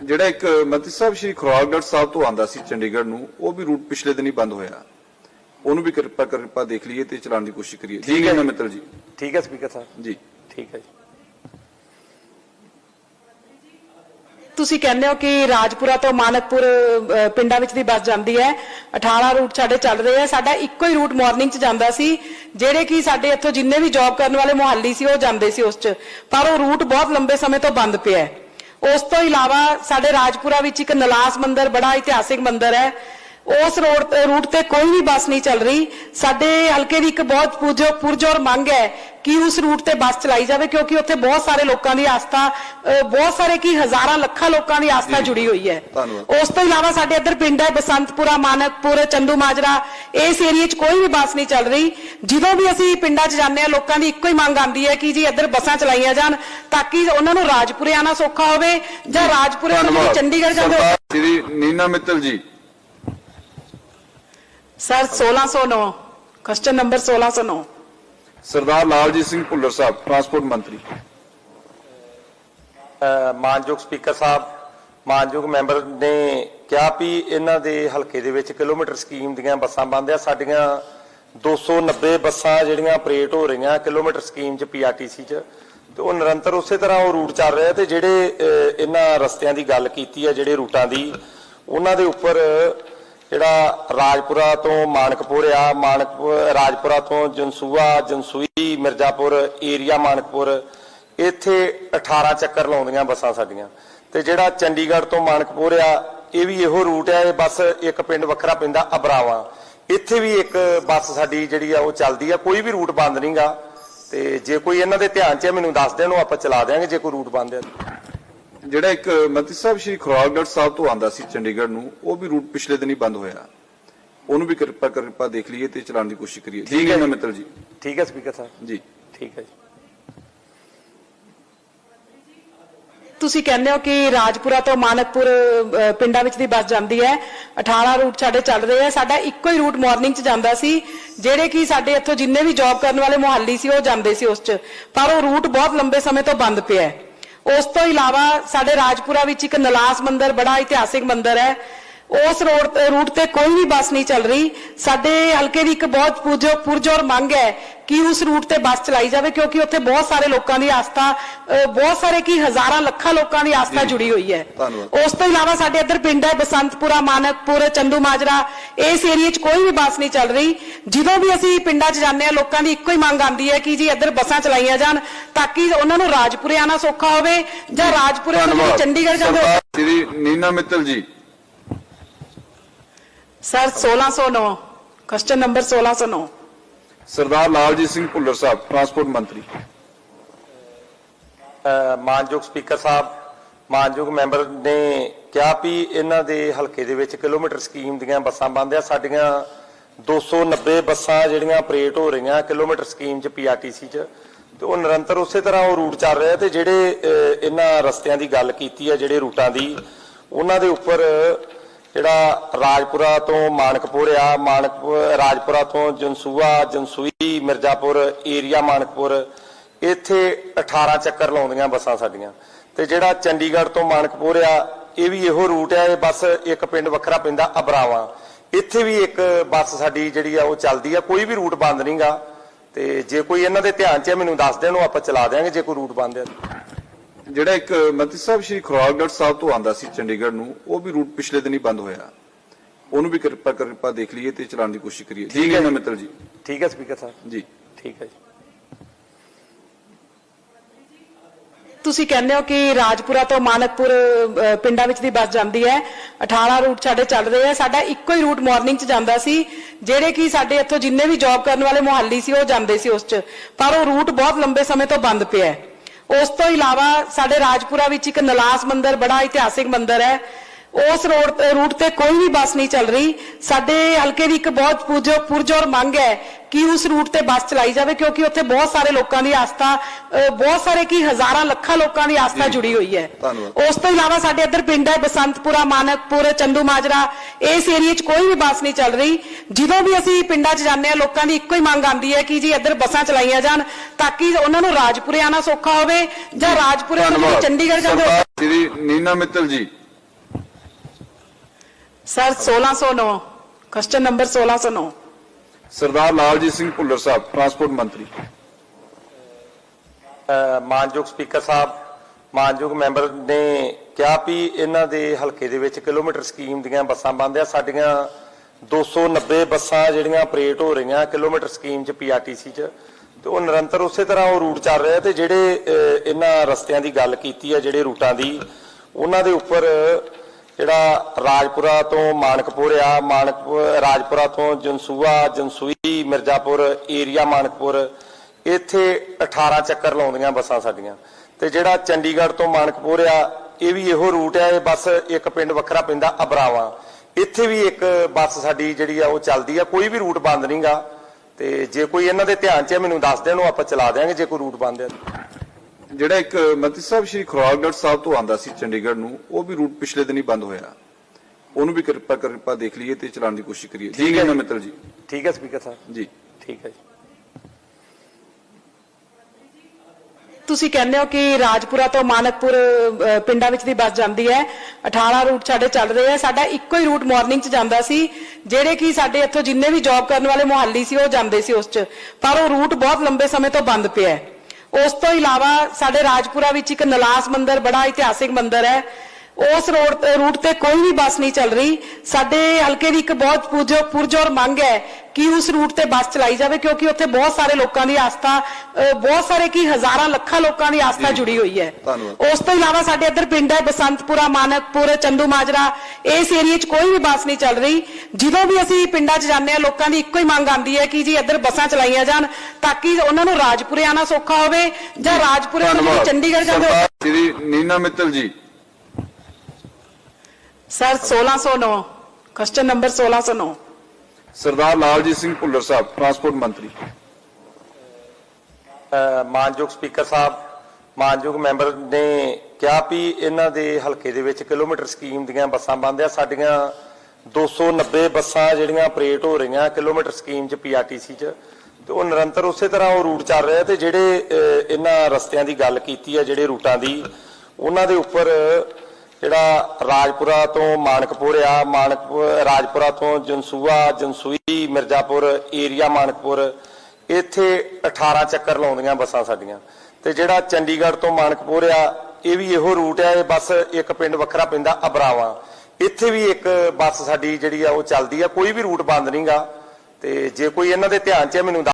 ਜਿਹੜਾ ਇੱਕ ਮੰਤਰੀ ਸਾਹਿਬ ਸ਼੍ਰੀ ਖੁਰਾਗੜ੍ਹ ਸਾਹਿਬ ਤੋਂ ਆਂਦਾ ਸੀ ਚੰਡੀਗੜ੍ਹ ਨੂੰ ਉਹ ਵੀ ਰੂਟ ਪਿਛਲੇ ਦਿਨੀ ਬੰਦ ਹੋਇਆ। ਉਹਨੂੰ ਵੀ ਕਿਰਪਾ ਕਿਰਪਾ ਦੇਖ ਲਈਏ ਤੇ ਚਲਾਉਣ ਦੀ ਕੋਸ਼ਿਸ਼ ਕਰੀਏ। ਠੀਕ ਹੈ। ਹੈ ਮਿੱਤਲ ਜੀ। ਠੀਕ ਹੈ ਸਪੀਕਰ ਸਾਹਿਬ। ਜੀ। ਠੀਕ ਹੈ ਜੀ। ਤੁਸੀਂ ਕਹਿੰਦੇ ਹੋ ਕਿ ਰਾਜਪੁਰਾ ਤੋਂ ਮਾਨਕਪੁਰ ਪਿੰਡਾਂ ਵਿੱਚ ਦੀ ਬੱਸ ਜਾਂਦੀ ਹੈ। 18 ਰੂਟ ਸਾਡੇ ਚੱਲ ਰਹੇ ਆ ਸਾਡਾ ਇੱਕੋ ਹੀ ਰੂਟ ਮਾਰਨਿੰਗ 'ਚ ਜਾਂਦਾ ਸੀ। ਜਿਹੜੇ ਕਿ ਸਾਡੇ ਇੱਥੋਂ ਜਿੰਨੇ ਵੀ ਜੌਬ ਕਰਨ ਵਾਲੇ ਮੁਹੱਲੀ ਸੀ ਉਹ ਜਾਂਦੇ ਸੀ ਉਸ 'ਚ। ਪਰ ਉਹ ਰੂਟ ਬਹੁਤ ਲੰਬੇ ਸਮੇਂ ਤੋਂ ਬੰਦ ਪਿਆ ਹੈ। ਉਸ ਤੋਂ ਇਲਾਵਾ ਸਾਡੇ ਰਾਜਪੁਰਾ ਵਿੱਚ ਇੱਕ ਨਲਾਸ ਮੰਦਿਰ ਬੜਾ ਇਤਿਹਾਸਿਕ ਮੰਦਿਰ ਹੈ। ਉਸ ਰੋਡ ਰੂਟ ਤੇ ਕੋਈ ਵੀ ਬੱਸ ਨਹੀਂ ਚੱਲ ਰਹੀ। ਸਾਡੇ ਹਲਕੇ ਦੀ ਇੱਕ ਬਹੁਤ ਪੁਰਜੋ ਪੁਰਜੋਰ ਮੰਗ ਹੈ ਕਿ ਉਸ ਰੂਟ ਤੇ ਬੱਸ ਚਲਾਈ ਜਾਵੇ ਕਿਉਂਕਿ ਉੱਥੇ ਬਹੁਤ ਸਾਰੇ ਲੋਕਾਂ ਦੀ ਆਸਥਾ ਬਹੁਤ ਸਾਰੇ ਕੀ ਹਜ਼ਾਰਾਂ ਲੱਖਾਂ ਲੋਕਾਂ ਦੀ ਆਸਥਾ। ਜੁੜੀ ਹੋਈ ਹੈ। ਉਸ ਤੋਂ ਇਲਾਵਾ ਸਾਡੇ ਇੱਧਰ ਪਿੰਡ ਹੈ ਬਸੰਤਪੁਰਾ ਮਾਨਕਪੁਰ ਚੰਦੂ ਮਾਜਰਾ। ਇਸ ਏਰੀਆ 'ਚ ਕੋਈ ਵੀ ਬੱਸ ਨਹੀਂ ਚੱਲ ਰਹੀ। ਜਦੋਂ ਵੀ ਅਸੀਂ ਪਿੰਡਾਂ 'ਚ ਜਾਂਦੇ ਆ ਲੋਕਾਂ ਦੀ ਇੱਕੋ ਹੀ ਮੰਗ ਆਉਂਦੀ ਹੈ ਕਿ ਜੀ ਇੱਧਰ ਬੱਸਾਂ ਚਲਾਈਆਂ ਜਾਣ ਤਾਂ ਕਿ ਉਹਨਾਂ ਨੂੰ ਰਾਜਪੁਰੇ ਆਣਾ ਸੌਖਾ ਹੋਵੇ ਜਾਂ ਰਾਜਪੁਰੇ ਤੋਂ ਚੰਡੀਗੜ੍ਹ ਜਾਂਦੇ Shri Neena Mittal ji. Sir 1609 question number 1609 Sardar Laljit Singh Bhullar Sahib transport ਮੰਤਰੀ। ਮਾਨਯੋਗ ਸਪੀਕਰ ਸਾਹਿਬ ਮਾਨਯੋਗ ਮੈਂਬਰ ਨੇ ਕਿਹਾ ਵੀ ਇਹਨਾਂ ਦੇ ਹਲਕੇ ਦੇ ਵਿੱਚ ਕਿਲੋਮੀਟਰ ਸਕੀਮ ਦੀਆਂ ਬੱਸਾਂ ਬੰਦ ਆ। ਸਾਡੀਆਂ 290 ਬੱਸਾਂ ਜਿਹੜੀਆਂ ਆਪਰੇਟ ਹੋ ਰਹੀਆਂ ਕਿਲੋਮੀਟਰ ਸਕੀਮ ਚ ਪੀਆਰਟੀਸੀ ਚ ਤੇ ਉਹ ਨਿਰੰਤਰ ਉਸੇ ਤਰ੍ਹਾਂ ਉਹ ਰੂਟ ਚੱਲ ਰਿਹਾ ਤੇ ਜਿਹੜੇ ਇਹਨਾਂ ਰਸਤਿਆਂ ਦੀ ਗੱਲ ਕੀਤੀ ਹੈ ਜਿਹੜੇ ਰੂਟਾਂ ਦੀ ਉਹਨਾਂ ਦੇ ਉੱਪਰ ਜਿਹੜਾ ਰਾਜਪੁਰਾ ਤੋਂ ਮਾਨਕਪੁਰ ਆ, ਮਾਨਕਪੁਰ, ਰਾਜਪੁਰਾ ਤੋਂ ਜਨਸੂਆ, ਜਨਸੂਈ, ਮਿਰਜ਼ਾਪੁਰ ਏਰੀਆ ਮਾਨਕਪੁਰ, ਇੱਥੇ 18 ਚੱਕਰ ਲਾਉਂਦੀਆਂ ਬੱਸਾਂ ਸਾਡੀਆਂ। ਤੇ ਜਿਹੜਾ ਚੰਡੀਗੜ੍ਹ ਤੋਂ ਮਾਨਕਪੁਰ ਆ, ਇਹ ਵੀ ਇਹੋ ਰੂਟ ਆ, ਇਹ ਬੱਸ ਇੱਕ ਪਿੰਡ ਵੱਖਰਾ ਪੈਂਦਾ ਅਬਰਾਵਾ। ਇੱਥੇ ਵੀ ਇੱਕ ਬੱਸ ਸਾਡੀ ਜਿਹੜੀ ਆ, ਉਹ ਚੱਲਦੀ ਆ, ਕੋਈ ਵੀ ਰੂਟ ਬੰਦ ਨਹੀਂਗਾ ਤੇ ਜੇ ਕੋਈ ਇਹਨਾਂ ਦੇ ਧਿਆਨ 'ਚ ਹੈ ਮੈਨੂੰ ਦੱਸ ਦੇਣ, ਉਹ ਆਪਾਂ ਚਲਾ ਦਿਆਂਗੇ, ਜੇ ਕੋਈ ਰੂਟ ਬੰਦ ਹੈ ਜਿਹੜਾ ਇੱਕ ਮੰਤਰੀ ਸਾਹਿਬ ਸ਼੍ਰੀ ਖੁਰਾਗੜ੍ਹ ਸਾਹਿਬ ਤੋਂ ਆਂਦਾ ਸੀ ਚੰਡੀਗੜ੍ਹ ਨੂੰ ਉਹ ਵੀ ਰੂਟ ਪਿਛਲੇ ਦਿਨੀ ਬੰਦ ਹੋਇਆ। ਉਹਨੂੰ ਵੀ ਕਿਰਪਾ ਕਿਰਪਾ ਦੇਖ ਲਈਏ ਤੇ ਚਲਾਉਣ ਦੀ ਕੋਸ਼ਿਸ਼ ਕਰੀਏ। ਠੀਕ ਹੈ ਮਿੱਤਲ ਜੀ। ਠੀਕ ਹੈ ਸਪੀਕਰ ਸਾਹਿਬ। ਜੀ। ਠੀਕ ਹੈ ਜੀ। ਤੁਸੀਂ ਕਹਿੰਦੇ ਹੋ ਕਿ ਰਾਜਪੁਰਾ ਤੋਂ ਮਾਨਕਪੁਰ ਪਿੰਡਾਂ ਵਿੱਚ ਦੀ ਬੱਸ ਜਾਂਦੀ ਹੈ। 18 ਰੂਟ ਸਾਡੇ ਚੱਲ ਰਹੇ ਆ। ਸਾਡਾ ਇੱਕੋ ਹੀ ਰੂਟ ਮਾਰਨਿੰਗ 'ਚ ਜਾਂਦਾ ਸੀ। ਜਿਹੜੇ ਕਿ ਸਾਡੇ ਇੱਥੋਂ ਜਿੰਨੇ ਵੀ ਜੌਬ ਕਰਨ ਵਾਲੇ ਮੁਹੱਲੀ ਸੀ ਉਹ ਜਾਂਦੇ ਸੀ ਉਸ 'ਚ। ਪਰ ਉਹ ਰੂਟ ਬਹੁਤ ਲੰਬੇ ਸਮੇਂ ਤੋਂ ਬੰਦ ਪਿਆ ਹੈ। ਉਸ ਤੋਂ ਇਲਾਵਾ ਸਾਡੇ ਰਾਜਪੁਰਾ ਵਿੱਚ ਇੱਕ ਨਲਾਸ ਮੰਦਿਰ ਬੜਾ ਇਤਿਹਾਸਿਕ ਮੰਦਿਰ ਹੈ। ਉਸ ਰੋਡ ਰੂਟ ਤੇ ਕੋਈ ਵੀ ਬੱਸ ਨਹੀਂ ਚੱਲ ਰਹੀ। ਸਾਡੇ ਹਲਕੇ ਦੀ ਇੱਕ ਬਹੁਤ ਪੁਰਜੋ ਪੁਰਜੋਰ ਮੰਗ ਹੈ ਕਿ ਉਸ ਰੂਟ ਤੇ ਬੱਸ ਚਲਾਈ ਜਾਵੇ ਕਿਉਂਕਿ ਉੱਥੇ ਬਹੁਤ ਸਾਰੇ ਲੋਕਾਂ ਦੀ ਆਸਥਾ ਬਹੁਤ ਸਾਰੇ ਕੀ ਹਜ਼ਾਰਾਂ ਲੱਖਾਂ ਲੋਕਾਂ ਦੀ ਆਸਥਾ। ਜੁੜੀ ਹੋਈ ਹੈ। ਉਸ ਤੋਂ ਇਲਾਵਾ ਸਾਡੇ ਇੱਧਰ ਪਿੰਡ ਹੈ ਬਸੰਤਪੁਰਾ ਮਾਨਕਪੁਰ ਚੰਦੂ ਮਾਜਰਾ। ਇਸ ਏਰੀਆ 'ਚ ਕੋਈ ਵੀ ਬੱਸ ਨਹੀਂ ਚੱਲ ਰਹੀ। ਜਦੋਂ ਵੀ ਅਸੀਂ ਪਿੰਡਾਂ 'ਚ ਜਾਂਦੇ ਆ ਲੋਕਾਂ ਦੀ ਇੱਕੋ ਹੀ ਮੰਗ ਆਉਂਦੀ ਹੈ ਕਿ ਜੀ ਇੱਧਰ ਬੱਸਾਂ ਚਲਾਈਆਂ ਜਾਣ ਤਾਂ ਕਿ ਉਹਨਾਂ ਨੂੰ ਰਾਜਪੁਰੇ ਆਣਾ ਸੌਖਾ ਹੋਵੇ ਜਾਂ ਰਾਜਪੁਰੇ ਤੋਂ ਧੰਨਵਾਦ। ਚੰਡੀਗੜ੍ਹ ਜਾਂਦੇ Shri Neena Mittal ji. Sir 1609 question number 1609 Sardar Laljit Singh Bhullar Sahib transport ਮੰਤਰੀ। ਮਾਨਯੋਗ ਸਪੀਕਰ ਸਾਹਿਬ ਮਾਨਯੋਗ ਮੈਂਬਰ ਨੇ ਕਿਹਾ ਵੀ ਇਹਨਾਂ ਦੇ ਹਲਕੇ ਦੇ ਵਿੱਚ ਕਿਲੋਮੀਟਰ ਸਕੀਮ ਦੀਆਂ ਬੱਸਾਂ ਬੰਦ ਆ। ਸਾਡੀਆਂ 290 ਬੱਸਾਂ ਜਿਹੜੀਆਂ ਆਪਰੇਟ ਹੋ ਰਹੀਆਂ ਕਿਲੋਮੀਟਰ ਸਕੀਮ ਚ ਪੀਆਰਟੀਸੀ ਚ ਤੇ ਉਹ ਨਿਰੰਤਰ ਉਸੇ ਤਰ੍ਹਾਂ ਉਹ ਰੂਟ ਚੱਲ ਰਿਹਾ ਤੇ ਜਿਹੜੇ ਇਹਨਾਂ ਰਸਤਿਆਂ ਦੀ ਗੱਲ ਕੀਤੀ ਹੈ ਜਿਹੜੇ ਰੂਟਾਂ ਦੀ ਉਹਨਾਂ ਦੇ ਉੱਪਰ ਜਿਹੜਾ ਰਾਜਪੁਰਾ ਤੋਂ ਮਾਨਕਪੁਰ ਆ, ਮਾਨਕਪੁਰ, ਰਾਜਪੁਰਾ ਤੋਂ ਜਨਸੂਆ, ਜਨਸੂਈ, ਮਿਰਜ਼ਾਪੁਰ ਏਰੀਆ ਮਾਨਕਪੁਰ, ਇੱਥੇ 18 ਚੱਕਰ ਲਾਉਂਦੀਆਂ ਬੱਸਾਂ ਸਾਡੀਆਂ। ਤੇ ਜਿਹੜਾ ਚੰਡੀਗੜ੍ਹ ਤੋਂ ਮਾਨਕਪੁਰ ਆ, ਇਹ ਵੀ ਇਹੋ ਰੂਟ ਆ, ਇਹ ਬੱਸ ਇੱਕ ਪਿੰਡ ਵੱਖਰਾ ਪੈਂਦਾ ਅਬਰਾਵਾ। ਇੱਥੇ ਵੀ ਇੱਕ ਬੱਸ ਸਾਡੀ ਜਿਹੜੀ ਆ, ਉਹ ਚੱਲਦੀ ਆ, ਕੋਈ ਵੀ ਰੂਟ ਬੰਦ ਨਹੀਂਗਾ ਤੇ ਜੇ ਕੋਈ ਇਹਨਾਂ ਦੇ ਧਿਆਨ 'ਚ ਹੈ ਮੈਨੂੰ ਦੱਸ ਦੇਣ, ਉਹ ਆਪਾਂ ਚਲਾ ਦਿਆਂਗੇ, ਜੇ ਕੋਈ ਰੂਟ ਬੰਦ ਹੈ ਜਿਹੜਾ ਇੱਕ ਮੰਤਰੀ ਸਾਹਿਬ ਸ਼੍ਰੀ ਖੁਰਾਗੜ੍ਹ ਸਾਹਿਬ ਤੋਂ ਆਂਦਾ ਸੀ ਚੰਡੀਗੜ੍ਹ ਨੂੰ ਉਹ ਵੀ ਰੂਟ ਪਿਛਲੇ ਦਿਨੀ ਬੰਦ ਹੋਇਆ। ਉਹਨੂੰ ਵੀ ਕਿਰਪਾ ਕਿਰਪਾ ਦੇਖ ਲਈਏ ਤੇ ਚਲਾਉਣ ਦੀ ਕੋਸ਼ਿਸ਼ ਕਰੀਏ। ਠੀਕ ਹੈ ਮਿੱਤਲ ਜੀ। ਠੀਕ ਹੈ ਸਪੀਕਰ ਸਾਹਿਬ। ਜੀ। ਠੀਕ ਹੈ ਜੀ। ਤੁਸੀਂ ਕਹਿੰਦੇ ਹੋ ਕਿ ਰਾਜਪੁਰਾ ਤੋਂ ਮਾਨਕਪੁਰ ਪਿੰਡਾਂ ਵਿੱਚ ਦੀ ਬੱਸ ਜਾਂਦੀ ਹੈ। 18 ਰੂਟ ਸਾਡੇ ਚੱਲ ਰਹੇ ਆ ਸਾਡਾ ਇੱਕੋ ਹੀ ਰੂਟ ਮਾਰਨਿੰਗ 'ਚ ਜਾਂਦਾ ਸੀ। ਜਿਹੜੇ ਕਿ ਸਾਡੇ ਇੱਥੋਂ ਜਿੰਨੇ ਵੀ ਜੌਬ ਕਰਨ ਵਾਲੇ ਮੁਹੱਲੀ ਸੀ ਉਹ ਜਾਂਦੇ ਸੀ ਉਸ 'ਚ। ਪਰ ਉਹ ਰੂਟ ਬਹੁਤ ਲੰਬੇ ਸਮੇਂ ਤੋਂ ਬੰਦ ਪਿਆ ਹੈ। ਉਸ ਤੋਂ ਇਲਾਵਾ ਸਾਡੇ ਰਾਜਪੁਰਾ ਵਿੱਚ ਇੱਕ ਨਲਾਸ ਮੰਦਿਰ ਬੜਾ ਇਤਿਹਾਸਿਕ ਮੰਦਿਰ ਹੈ। ਉਸ ਰੋਡ ਰੂਟ ਤੇ ਕੋਈ ਵੀ ਬੱਸ ਨਹੀਂ ਚੱਲ ਰਹੀ। ਸਾਡੇ ਹਲਕੇ ਦੀ ਇੱਕ ਬਹੁਤ ਪੁਰਜੋ ਪੁਰਜੋਰ ਮੰਗ ਹੈ ਕਿ ਉਸ ਰੂਟ ਤੇ ਬੱਸ ਚਲਾਈ ਜਾਵੇ ਕਿਉਂਕਿ ਉੱਥੇ ਬਹੁਤ ਸਾਰੇ ਲੋਕਾਂ ਦੀ ਆਸਥਾ ਬਹੁਤ ਸਾਰੇ ਕੀ ਹਜ਼ਾਰਾਂ ਲੱਖਾਂ ਲੋਕਾਂ ਦੀ ਆਸਥਾ। ਜੁੜੀ ਹੋਈ ਹੈ। ਉਸ ਤੋਂ ਇਲਾਵਾ ਸਾਡੇ ਇੱਧਰ ਪਿੰਡ ਹੈ ਬਸੰਤਪੁਰਾ ਮਾਨਕਪੁਰ ਚੰਦੂ ਮਾਜਰਾ। ਇਸ ਏਰੀਆ 'ਚ ਕੋਈ ਵੀ ਬੱਸ ਨਹੀਂ ਚੱਲ ਰਹੀ। ਜਦੋਂ ਵੀ ਅਸੀਂ ਪਿੰਡਾਂ 'ਚ ਜਾਂਦੇ ਹਾਂ ਲੋਕਾਂ ਦੀ ਇੱਕੋ ਹੀ ਮੰਗ ਆਉਂਦੀ ਹੈ ਕਿ ਜੀ ਇੱਧਰ ਬੱਸਾਂ ਚਲਾਈਆਂ ਜਾਣ ਤਾਂ ਕਿ ਉਹਨਾਂ ਨੂੰ ਰਾਜਪੁਰੇ ਆਣਾ ਸੌਖਾ ਹੋਵੇ ਜਾਂ ਰਾਜਪੁਰੇ ਉਹਨਾਂ ਨੂੰ ਚੰਡੀਗੜ੍ਹ ਜਾਂਦੇ Shri Neena Mittal ji. Sir 1609 question number 1609 Sardar Laljit Singh Bhullar Sahib transport ਮੰਤਰੀ। ਮਾਨਯੋਗ ਸਪੀਕਰ ਸਾਹਿਬ ਮਾਨਯੋਗ ਮੈਂਬਰ ਨੇ ਕਿਹਾ ਵੀ ਇਹਨਾਂ ਦੇ ਹਲਕੇ ਦੇ ਵਿੱਚ ਕਿਲੋਮੀਟਰ ਸਕੀਮ ਦੀਆਂ ਬੱਸਾਂ ਬੰਦ ਆ। ਸਾਡੀਆਂ 290 ਬੱਸਾਂ ਜਿਹੜੀਆਂ ਆਪਰੇਟ ਹੋ ਰਹੀਆਂ ਕਿਲੋਮੀਟਰ ਸਕੀਮ ਚ ਪੀਆਰਟੀਸੀ ਚ ਤੇ ਉਹ ਨਿਰੰਤਰ ਉਸੇ ਤਰ੍ਹਾਂ ਉਹ ਰੂਟ ਚੱਲ ਰਿਹਾ ਤੇ ਜਿਹੜੇ ਇਹਨਾਂ ਰਸਤਿਆਂ ਦੀ ਗੱਲ ਕੀਤੀ ਹੈ ਜਿਹੜੇ ਰੂਟਾਂ ਦੀ ਉਹਨਾਂ ਦੇ ਉੱਪਰ ਜਿਹੜਾ ਰਾਜਪੁਰਾ ਤੋਂ ਮਾਨਕਪੁਰ ਆ, ਮਾਨਕਪੁਰ, ਰਾਜਪੁਰਾ ਤੋਂ ਜਨਸੂਆ, ਜਨਸੂਈ, ਮਿਰਜ਼ਾਪੁਰ ਏਰੀਆ ਮਾਨਕਪੁਰ, ਇੱਥੇ 18 ਚੱਕਰ ਲਾਉਂਦੀਆਂ ਬੱਸਾਂ ਸਾਡੀਆਂ। ਤੇ ਜਿਹੜਾ ਚੰਡੀਗੜ੍ਹ ਤੋਂ ਮਾਨਕਪੁਰ ਆ, ਇਹ ਵੀ ਇਹੋ ਰੂਟ ਆ, ਇਹ ਬੱਸ ਇੱਕ ਪਿੰਡ ਵੱਖਰਾ ਪੈਂਦਾ ਅਬਰਾਵਾ। ਇੱਥੇ ਵੀ ਇੱਕ ਬੱਸ ਸਾਡੀ ਜਿਹੜੀ ਆ, ਉਹ ਚੱਲਦੀ ਆ, ਕੋਈ ਵੀ ਰੂਟ ਬੰਦ ਨਹੀਂਗਾ ਤੇ ਜੇ ਕੋਈ ਇਹਨਾਂ ਦੇ ਧਿਆਨ 'ਚ ਹੈ ਮੈਨੂੰ ਦੱਸ ਦੇਣ, ਉਹ ਆਪਾਂ ਚਲਾ ਦਿਆਂਗੇ ਜੇ ਕੋਈ ਰੂਟ ਬੰਦ ਹੈ ਜਿਹੜਾ ਇੱਕ ਮੰਤਰੀ ਸਾਹਿਬ ਸ਼੍ਰੀ ਖੁਰਾਗੜ ਸਾਹਿਬ ਤੋਂ ਆਂਦਾ ਸੀ ਚੰਡੀਗੜ੍ਹ ਨੂੰ ਉਹ ਵੀ ਰੂਟ ਪਿਛਲੇ ਦਿਨੀ ਬੰਦ ਹੋਇਆ। ਉਹਨੂੰ ਵੀ ਕਿਰਪਾ ਕਿਰਪਾ ਦੇਖ ਲਈਏ ਤੇ ਚਲਾਉਣ ਦੀ ਕੋਸ਼ਿਸ਼ ਕਰੀਏ। ਠੀਕ ਹੈ। ਨੀਨਾ ਮਿੱਤਲ ਜੀ। ਠੀਕ ਹੈ ਸਪੀਕਰ ਸਾਹਿਬ। ਜੀ। ਠੀਕ ਹੈ ਜੀ। ਤੁਸੀਂ ਕਹਿੰਦੇ ਹੋ ਕਿ ਰਾਜਪੁਰਾ ਤੋਂ ਮਾਨਕਪੁਰ ਪਿੰਡਾਂ ਵਿੱਚ ਦੀ ਬੱਸ ਜਾਂਦੀ ਹੈ। 18 ਰੂਟ ਸਾਡੇ ਚੱਲ ਰਹੇ ਆ ਸਾਡਾ ਇੱਕੋ ਹੀ ਰੂਟ ਮਾਰਨਿੰਗ 'ਚ ਜਾਂਦਾ ਸੀ। ਜਿਹੜੇ ਕਿ ਸਾਡੇ ਇੱਥੋਂ ਜਿੰਨੇ ਵੀ ਜੌਬ ਕਰਨ ਵਾਲੇ ਮੁਹੱਲੀ ਸੀ ਉਹ ਜਾਂਦੇ ਸੀ ਉਸ 'ਚ। ਪਰ ਉਹ ਰੂਟ ਬਹੁਤ ਲੰਬੇ ਸਮੇਂ ਤੋਂ ਬੰਦ ਪਿਆ ਹੈ। ਉਸ ਤੋਂ ਇਲਾਵਾ ਸਾਡੇ ਰਾਜਪੁਰਾ ਵਿੱਚ ਇੱਕ ਨਲਾਸ ਮੰਦਿਰ ਬੜਾ ਇਤਿਹਾਸਿਕ ਮੰਦਿਰ ਹੈ। ਉਸ ਰੋਡ ਰੂਟ ਤੇ ਕੋਈ ਵੀ ਬੱਸ ਨਹੀਂ ਚੱਲ ਰਹੀ। ਸਾਡੇ ਹਲਕੇ ਦੀ ਇੱਕ ਬਹੁਤ ਪੁਰਜੋ ਪੁਰਜੋਰ ਮੰਗ ਹੈ ਕਿ ਉਸ ਰੂਟ ਤੇ ਬੱਸ ਚਲਾਈ ਜਾਵੇ ਕਿਉਂਕਿ ਉੱਥੇ ਬਹੁਤ ਸਾਰੇ ਲੋਕਾਂ ਦੀ ਆਸਥਾ ਬਹੁਤ ਸਾਰੇ ਕੀ ਹਜ਼ਾਰਾਂ ਲੱਖਾਂ ਲੋਕਾਂ ਦੀ ਆਸਥਾ। ਜੁੜੀ ਹੋਈ ਹੈ। ਉਸ ਤੋਂ ਇਲਾਵਾ ਸਾਡੇ ਇੱਧਰ ਪਿੰਡ ਹੈ ਬਸੰਤਪੁਰਾ ਮਾਨਕਪੁਰ ਚੰਦੂ ਮਾਜਰਾ। ਇਸ ਏਰੀਆ 'ਚ ਕੋਈ ਵੀ ਬੱਸ ਨਹੀਂ ਚੱਲ ਰਹੀ। ਜਦੋਂ ਵੀ ਅਸੀਂ ਪਿੰਡਾਂ 'ਚ ਜਾਂਦੇ ਹਾਂ ਲੋਕਾਂ ਦੀ ਇੱਕੋ ਹੀ ਮੰਗ ਆਉਂਦੀ ਹੈ ਕਿ ਜੀ ਇੱਧਰ ਬੱਸਾਂ ਚਲਾਈਆਂ ਜਾਣ ਤਾਂ ਕਿ ਉਹਨਾਂ ਨੂੰ ਰਾਜਪੁਰੇ ਆਣਾ ਸੌਖਾ ਹੋਵੇ ਜਾਂ ਰਾਜਪੁਰੇ ਉਹਨਾਂ ਨੂੰ ਚੰਡੀਗੜ੍ਹ ਜਾਂਦੇ Shri Neena Mittal ji. Sir 1609 question number 1609 Sardar Laljit Singh Bhullar Sahib transport ਮੰਤਰੀ। ਮਾਨਯੋਗ ਸਪੀਕਰ ਸਾਹਿਬ ਮਾਨਯੋਗ ਮੈਂਬਰ ਨੇ ਕਿਹਾ ਵੀ ਇਹਨਾਂ ਦੇ ਹਲਕੇ ਦੇ ਵਿੱਚ ਕਿਲੋਮੀਟਰ ਸਕੀਮ ਦੀਆਂ ਬੱਸਾਂ ਬੰਦ ਆ। ਸਾਡੀਆਂ 290 ਬੱਸਾਂ ਜਿਹੜੀਆਂ ਆਪਰੇਟ ਹੋ ਰਹੀਆਂ ਕਿਲੋਮੀਟਰ ਸਕੀਮ ਚ ਪੀਆਰਟੀਸੀ ਚ ਤੇ ਉਹ ਨਿਰੰਤਰ ਉਸੇ ਤਰ੍ਹਾਂ ਉਹ ਰੂਟ ਚੱਲ ਰਿਹਾ ਤੇ ਜਿਹੜੇ ਇਹਨਾਂ ਰਸਤਿਆਂ ਦੀ ਗੱਲ ਕੀਤੀ ਹੈ ਜਿਹੜੇ ਰੂਟਾਂ ਦੀ ਉਹਨਾਂ ਦੇ ਉੱਪਰ ਜਿਹੜਾ ਰਾਜਪੁਰਾ ਤੋਂ ਮਾਨਕਪੁਰ ਆ, ਮਾਨਕਪੁਰ, ਰਾਜਪੁਰਾ ਤੋਂ ਜਨਸੂਆ, ਜਨਸੂਈ, ਮਿਰਜ਼ਾਪੁਰ ਏਰੀਆ ਮਾਨਕਪੁਰ, ਇੱਥੇ 18 ਚੱਕਰ ਲਾਉਂਦੀਆਂ ਬੱਸਾਂ ਸਾਡੀਆਂ। ਤੇ ਜਿਹੜਾ ਚੰਡੀਗੜ੍ਹ ਤੋਂ ਮਾਨਕਪੁਰ ਆ, ਇਹ ਵੀ ਇਹੋ ਰੂਟ ਆ, ਇਹ ਬੱਸ ਇੱਕ ਪਿੰਡ ਵੱਖਰਾ ਪੈਂਦਾ ਅਬਰਾਵਾ। ਇੱਥੇ ਵੀ ਇੱਕ ਬੱਸ ਸਾਡੀ ਜਿਹੜੀ ਆ, ਉਹ ਚੱਲਦੀ ਆ, ਕੋਈ ਵੀ ਰੂਟ ਬੰਦ ਨਹੀਂਗਾ ਤੇ ਜੇ ਕੋਈ ਇਹਨਾਂ ਦੇ ਧਿਆਨ 'ਚ ਹੈ ਮੈਨੂੰ ਦੱਸ